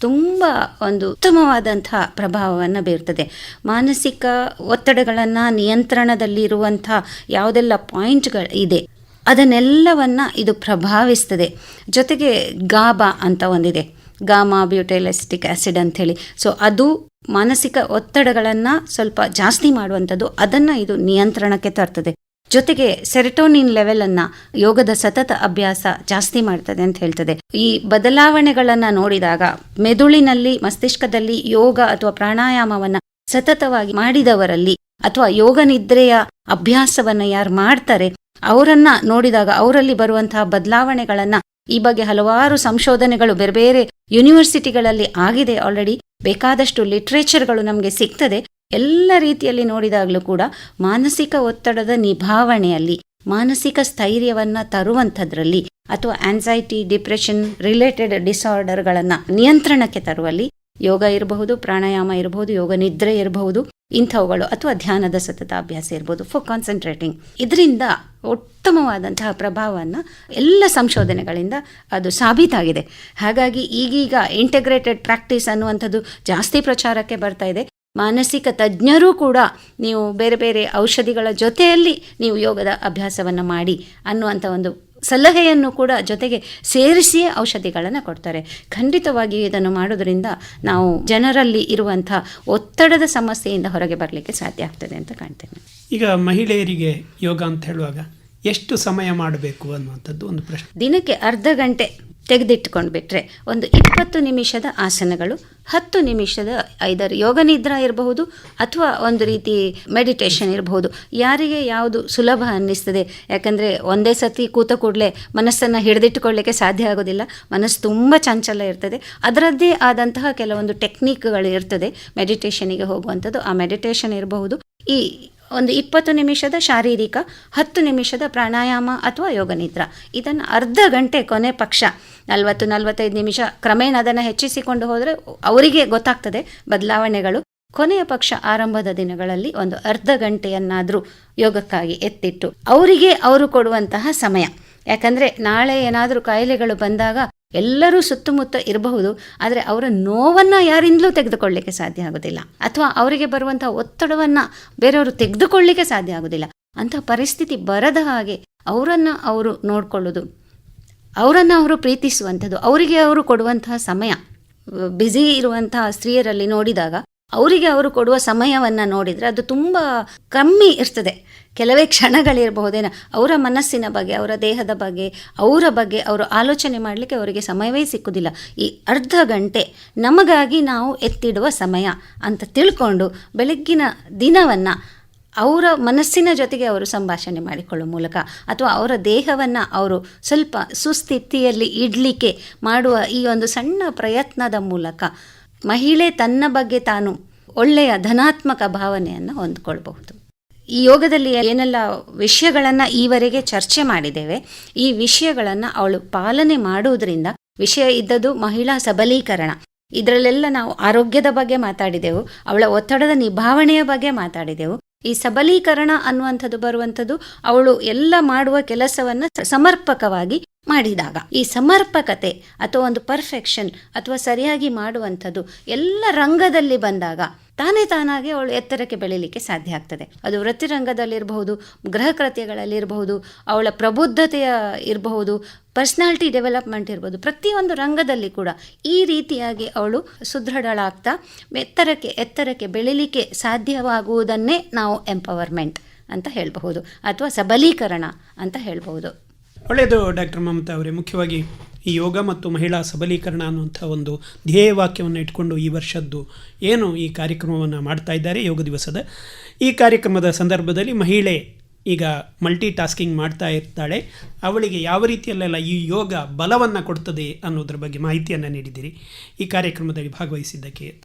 ತುಂಬ ಒಂದು ಉತ್ತಮವಾದಂಥ ಪ್ರಭಾವವನ್ನು ಬೀರ್ತದೆ. ಮಾನಸಿಕ ಒತ್ತಡಗಳನ್ನು ನಿಯಂತ್ರಣದಲ್ಲಿರುವಂಥ ಯಾವುದೆಲ್ಲ ಪಾಯಿಂಟ್ಗಳು ಇದೆ, ಅದನ್ನೆಲ್ಲವನ್ನ ಇದು ಪ್ರಭಾವಿಸ್ತದೆ. ಜೊತೆಗೆ ಗಾಬಾ ಅಂತ ಒಂದಿದೆ. ಗಾಮಾ ಬ್ಯೂಟೈಲಸ್ಟಿಕ್ ಆ್ಯಸಿಡ್ ಅಂಥೇಳಿ. ಸೊ ಅದು ಮಾನಸಿಕ ಒತ್ತಡಗಳನ್ನು ಸ್ವಲ್ಪ ಜಾಸ್ತಿ ಮಾಡುವಂಥದ್ದು, ಅದನ್ನು ಇದು ನಿಯಂತ್ರಣಕ್ಕೆ ತರ್ತದೆ. ಜೊತೆಗೆ ಸೆರೆಟೋನಿನ್ ಲೆವೆಲನ್ನು ಯೋಗದ ಸತತ ಅಭ್ಯಾಸ ಜಾಸ್ತಿ ಮಾಡ್ತದೆ ಅಂತ ಹೇಳ್ತದೆ. ಈ ಬದಲಾವಣೆಗಳನ್ನು ನೋಡಿದಾಗ ಮೆದುಳಿನಲ್ಲಿ, ಮಸ್ತಿಷ್ಕದಲ್ಲಿ ಯೋಗ ಅಥವಾ ಪ್ರಾಣಾಯಾಮವನ್ನು ಸತತವಾಗಿ ಮಾಡಿದವರಲ್ಲಿ ಅಥವಾ ಯೋಗ ನಿದ್ರೆಯ ಅಭ್ಯಾಸವನ್ನು ಯಾರು ಮಾಡ್ತಾರೆ, ಅವರನ್ನ ನೋಡಿದಾಗ ಅವರಲ್ಲಿ ಬರುವಂತಹ ಬದಲಾವಣೆಗಳನ್ನು ಈ ಬಗ್ಗೆ ಹಲವಾರು ಸಂಶೋಧನೆಗಳು ಬೇರೆ ಬೇರೆ ಯೂನಿವರ್ಸಿಟಿಗಳಲ್ಲಿ ಆಗಿದೆ. ಆಲ್ರೆಡಿ ಬೇಕಾದಷ್ಟು ಲಿಟ್ರೇಚರ್ಗಳು ನಮಗೆ ಸಿಗ್ತದೆ. ಎಲ್ಲ ರೀತಿಯಲ್ಲಿ ನೋಡಿದಾಗಲೂ ಕೂಡ ಮಾನಸಿಕ ಒತ್ತಡದ ನಿಭಾವಣೆಯಲ್ಲಿ, ಮಾನಸಿಕ ಸ್ಥೈರ್ಯವನ್ನು ತರುವಂಥದ್ರಲ್ಲಿ ಅಥವಾ ಆನ್ಸೈಟಿ ಡಿಪ್ರೆಷನ್ ರಿಲೇಟೆಡ್ ಡಿಸಾರ್ಡರ್ಗಳನ್ನು ನಿಯಂತ್ರಣಕ್ಕೆ ತರುವಲ್ಲಿ ಯೋಗ ಇರಬಹುದು, ಪ್ರಾಣಾಯಾಮ ಇರಬಹುದು, ಯೋಗ ನಿದ್ರೆ ಇರಬಹುದು, ಇಂಥವುಗಳು ಅಥವಾ ಧ್ಯಾನದ ಸತತ ಅಭ್ಯಾಸ ಇರ್ಬೋದು ಫಾರ್ ಕಾನ್ಸಂಟ್ರೇಟಿಂಗ್ ಇದರಿಂದ ಉತ್ತಮವಾದಂತಹ ಪ್ರಭಾವವನ್ನು ಎಲ್ಲ ಸಂಶೋಧನೆಗಳಿಂದ ಅದು ಸಾಬೀತಾಗಿದೆ. ಹಾಗಾಗಿ ಈಗೀಗ ಇಂಟಗ್ರೇಟೆಡ್ ಪ್ರಾಕ್ಟೀಸ್ ಅನ್ನುವಂಥದ್ದು ಜಾಸ್ತಿ ಪ್ರಚಾರಕ್ಕೆ ಬರ್ತಾ ಇದೆ. ಮಾನಸಿಕ ತಜ್ಞರೂ ಕೂಡ ನೀವು ಬೇರೆ ಬೇರೆ ಔಷಧಿಗಳ ಜೊತೆಯಲ್ಲಿ ನೀವು ಯೋಗದ ಅಭ್ಯಾಸವನ್ನು ಮಾಡಿ ಅನ್ನುವಂಥ ಒಂದು ಸಲಹೆಯನ್ನು ಕೂಡ ಜೊತೆಗೆ ಸೇರಿಸಿಯೇ ಔಷಧಿಗಳನ್ನು ಕೊಡ್ತಾರೆ. ಖಂಡಿತವಾಗಿ ಇದನ್ನು ಮಾಡೋದರಿಂದ ನಾವು ಜನರಲ್ಲಿ ಇರುವಂಥ ಒತ್ತಡದ ಸಮಸ್ಯೆಯಿಂದ ಹೊರಗೆ ಬರಲಿಕ್ಕೆ ಸಾಧ್ಯ ಆಗ್ತದೆ ಅಂತ ಕಾಣ್ತೇನೆ. ಈಗ ಮಹಿಳೆಯರಿಗೆ ಯೋಗ ಅಂತ ಹೇಳುವಾಗ ಎಷ್ಟು ಸಮಯ ಮಾಡಬೇಕು ಅನ್ನುವಂಥದ್ದು ಒಂದು ಪ್ರಶ್ನೆ. ದಿನಕ್ಕೆ ಅರ್ಧ ಗಂಟೆ ತೆಗೆದಿಟ್ಕೊಂಡು ಬಿಟ್ರೆ ಒಂದು ಇಪ್ಪತ್ತು ನಿಮಿಷದ ಆಸನಗಳು, ಹತ್ತು ನಿಮಿಷದ ಐದರ ಯೋಗ ನಿದ್ರಾ ಇರಬಹುದು ಅಥವಾ ಒಂದು ರೀತಿ ಮೆಡಿಟೇಷನ್ ಇರಬಹುದು. ಯಾರಿಗೆ ಯಾವುದು ಸುಲಭ ಅನ್ನಿಸ್ತದೆ? ಯಾಕಂದರೆ ಒಂದೇ ಸತಿ ಕೂತ ಕೂಡಲೇ ಮನಸ್ಸನ್ನು ಹಿಡಿದಿಟ್ಟುಕೊಳ್ಳಿಕ್ಕೆ ಸಾಧ್ಯ ಆಗೋದಿಲ್ಲ. ಮನಸ್ಸು ತುಂಬ ಚಂಚಲ ಇರ್ತದೆ. ಅದರದ್ದೇ ಆದಂತಹ ಕೆಲವೊಂದು ಟೆಕ್ನಿಕ್ಗಳು ಇರ್ತದೆ. ಮೆಡಿಟೇಷನಿಗೆ ಹೋಗುವಂಥದ್ದು ಆ ಮೆಡಿಟೇಷನ್ ಇರಬಹುದು. ಈ ಒಂದು ಇಪ್ಪತ್ತು ನಿಮಿಷದ ಶಾರೀರಿಕ, ಹತ್ತು ನಿಮಿಷದ ಪ್ರಾಣಾಯಾಮ ಅಥವಾ ಯೋಗ ನಿದ್ರಾ. ಇದನ್ನು ಅರ್ಧ ಗಂಟೆ ಕೊನೆ ಪಕ್ಷ, ನಲವತ್ತು, ನಲವತ್ತೈದು ನಿಮಿಷ ಕ್ರಮೇಣ ಅದನ್ನು ಹೆಚ್ಚಿಸಿಕೊಂಡು ಹೋದರೆ ಅವರಿಗೆ ಗೊತ್ತಾಗ್ತದೆ ಬದಲಾವಣೆಗಳು. ಕೊನೆಯ ಪಕ್ಷ ಆರಂಭದ ದಿನಗಳಲ್ಲಿ ಒಂದು ಅರ್ಧ ಗಂಟೆಯನ್ನಾದರೂ ಯೋಗಕ್ಕಾಗಿ ಎತ್ತಿಟ್ಟು, ಅವರಿಗೆ ಅವರು ಕೊಡುವಂತಹ ಸಮಯ. ಯಾಕಂದರೆ ನಾಳೆ ಏನಾದರೂ ಕಾಯಿಲೆಗಳು ಬಂದಾಗ ಎಲ್ಲರೂ ಸುತ್ತಮುತ್ತ ಇರಬಹುದು, ಆದರೆ ಅವರ ನೋವನ್ನು ಯಾರಿಂದಲೂ ತೆಗೆದುಕೊಳ್ಳಿಕ್ಕೆ ಸಾಧ್ಯ ಆಗೋದಿಲ್ಲ. ಅಥವಾ ಅವರಿಗೆ ಬರುವಂಥ ಒತ್ತಡವನ್ನು ಬೇರೆಯವರು ತೆಗೆದುಕೊಳ್ಳಿಕ್ಕೆ ಸಾಧ್ಯ ಆಗೋದಿಲ್ಲ. ಅಂತಹ ಪರಿಸ್ಥಿತಿ ಬರದ ಹಾಗೆ ಅವರನ್ನು ಅವರು ನೋಡಿಕೊಳ್ಳೋದು, ಅವರನ್ನು ಅವರು ಪ್ರೀತಿಸುವಂಥದ್ದು, ಅವರಿಗೆ ಅವರು ಕೊಡುವಂತಹ ಸಮಯ ಬ್ಯುಸಿ ಇರುವಂತಹ ಸ್ತ್ರೀಯರಲ್ಲಿ ನೋಡಿದಾಗ ಅವರಿಗೆ ಅವರು ಕೊಡುವ ಸಮಯವನ್ನು ನೋಡಿದರೆ ಅದು ತುಂಬ ಕಮ್ಮಿ ಇರ್ತದೆ. ಕೆಲವೇ ಕ್ಷಣಗಳಿರಬಹುದೇನೋ ಅವರ ಮನಸ್ಸಿನ ಬಗ್ಗೆ, ಅವರ ದೇಹದ ಬಗ್ಗೆ, ಅವರ ಬಗ್ಗೆ ಅವರು ಆಲೋಚನೆ ಮಾಡಲಿಕ್ಕೆ ಅವರಿಗೆ ಸಮಯವೇ ಸಿಕ್ಕುವುದಿಲ್ಲ ಈ ಅರ್ಧ ಗಂಟೆ ನಮಗಾಗಿ ನಾವು ಎತ್ತಿಡುವ ಸಮಯ ಅಂತ ತಿಳ್ಕೊಂಡು ಬೆಳಗ್ಗಿನ ದಿನವನ್ನು ಅವರ ಮನಸ್ಸಿನ ಜೊತೆಗೆ ಅವರು ಸಂಭಾಷಣೆ ಮಾಡಿಕೊಳ್ಳುವ ಮೂಲಕ ಅಥವಾ ಅವರ ದೇಹವನ್ನು ಅವರು ಸ್ವಲ್ಪ ಸುಸ್ಥಿತಿಯಲ್ಲಿ ಇಡಲಿಕ್ಕೆ ಮಾಡುವ ಈ ಒಂದು ಸಣ್ಣ ಪ್ರಯತ್ನದ ಮೂಲಕ ಮಹಿಳೆ ತನ್ನ ಬಗ್ಗೆ ತಾನು ಒಳ್ಳೆಯ ಧನಾತ್ಮಕ ಭಾವನೆಯನ್ನು ಹೊಂದ್ಕೊಳ್ಬಹುದು. ಈ ಯೋಗದಲ್ಲಿ ಏನೆಲ್ಲ ವಿಷಯಗಳನ್ನು ಈವರೆಗೆ ಚರ್ಚೆ ಮಾಡಿದ್ದೇವೆ, ಈ ವಿಷಯಗಳನ್ನು ಅವಳು ಪಾಲನೆ ಮಾಡುವುದರಿಂದ ವಿಷಯ ಇದ್ದದ್ದು ಮಹಿಳಾ ಸಬಲೀಕರಣ. ಇದರಲ್ಲೆಲ್ಲ ನಾವು ಆರೋಗ್ಯದ ಬಗ್ಗೆ ಮಾತಾಡಿದೆವು, ಅವಳ ಒತ್ತಡದ ನಿಭಾವಣೆಯ ಬಗ್ಗೆ ಮಾತಾಡಿದೆವು ಈ ಸಬಲೀಕರಣ ಅನ್ನುವಂಥದ್ದು ಬರುವಂಥದ್ದು ಅವಳು ಎಲ್ಲ ಮಾಡುವ ಕೆಲಸವನ್ನು ಸಮರ್ಪಕವಾಗಿ ಮಾಡಿದಾಗ. ಈ ಸಮರ್ಪಕತೆ ಅಥವಾ ಒಂದು ಪರ್ಫೆಕ್ಷನ್ ಅಥವಾ ಸರಿಯಾಗಿ ಮಾಡುವಂಥದ್ದು ಎಲ್ಲ ರಂಗದಲ್ಲಿ ಬಂದಾಗ ತಾನೇ ತಾನಾಗಿ ಅವಳು ಎತ್ತರಕ್ಕೆ ಬೆಳೀಲಿಕ್ಕೆ ಸಾಧ್ಯ ಆಗ್ತದೆ. ಅದು ವೃತ್ತಿರಂಗದಲ್ಲಿರಬಹುದು ಗೃಹ ಕೃತ್ಯಗಳಲ್ಲಿರಬಹುದು ಅವಳ ಪ್ರಬುದ್ಧತೆಯ ಇರಬಹುದು ಪರ್ಸ್ನಾಲಿಟಿ ಡೆವಲಪ್ಮೆಂಟ್ ಇರ್ಬೋದು, ಪ್ರತಿಯೊಂದು ರಂಗದಲ್ಲಿ ಕೂಡ ಈ ರೀತಿಯಾಗಿ ಅವಳು ಸುದೃಢಳಾಗ್ತಾ ಎತ್ತರಕ್ಕೆ ಎತ್ತರಕ್ಕೆ ಬೆಳಿಲಿಕ್ಕೆ ಸಾಧ್ಯವಾಗುವುದನ್ನೇ ನಾವು ಎಂಪವರ್ಮೆಂಟ್ ಅಂತ ಹೇಳಬಹುದು, ಅಥವಾ ಸಬಲೀಕರಣ ಅಂತ ಹೇಳಬಹುದು. ಒಳ್ಳೆಯದು ಡಾಕ್ಟರ್ ಮಮತಾ ಅವರೇ, ಮುಖ್ಯವಾಗಿ ಈ ಯೋಗ ಮತ್ತು ಮಹಿಳಾ ಸಬಲೀಕರಣ ಅನ್ನುವಂಥ ಒಂದು ಧ್ಯೇಯವಾಕ್ಯವನ್ನು ಇಟ್ಕೊಂಡು ಈ ವರ್ಷದ್ದು ಏನು ಈ ಕಾರ್ಯಕ್ರಮವನ್ನು ಮಾಡ್ತಾ ಇದ್ದಾರೆ ಯೋಗ ದಿವಸದ. ಈ ಕಾರ್ಯಕ್ರಮದ ಸಂದರ್ಭದಲ್ಲಿ ಮಹಿಳೆ ಈಗ ಮಲ್ಟಿ ಟಾಸ್ಕಿಂಗ್ ಮಾಡ್ತಾ ಇರ್ತಾಳೆ. ಅವಳಿಗೆ ಯಾವ ರೀತಿಯಲ್ಲೆಲ್ಲ ಈ ಯೋಗ ಬಲವನ್ನು ಕೊಡ್ತದೆ ಅನ್ನೋದ್ರ ಬಗ್ಗೆ ಮಾಹಿತಿಯನ್ನು ನೀಡಿದ್ದೀರಿ. ಈ ಕಾರ್ಯಕ್ರಮದಲ್ಲಿ ಭಾಗವಹಿಸಿದ್ದಕ್ಕೆ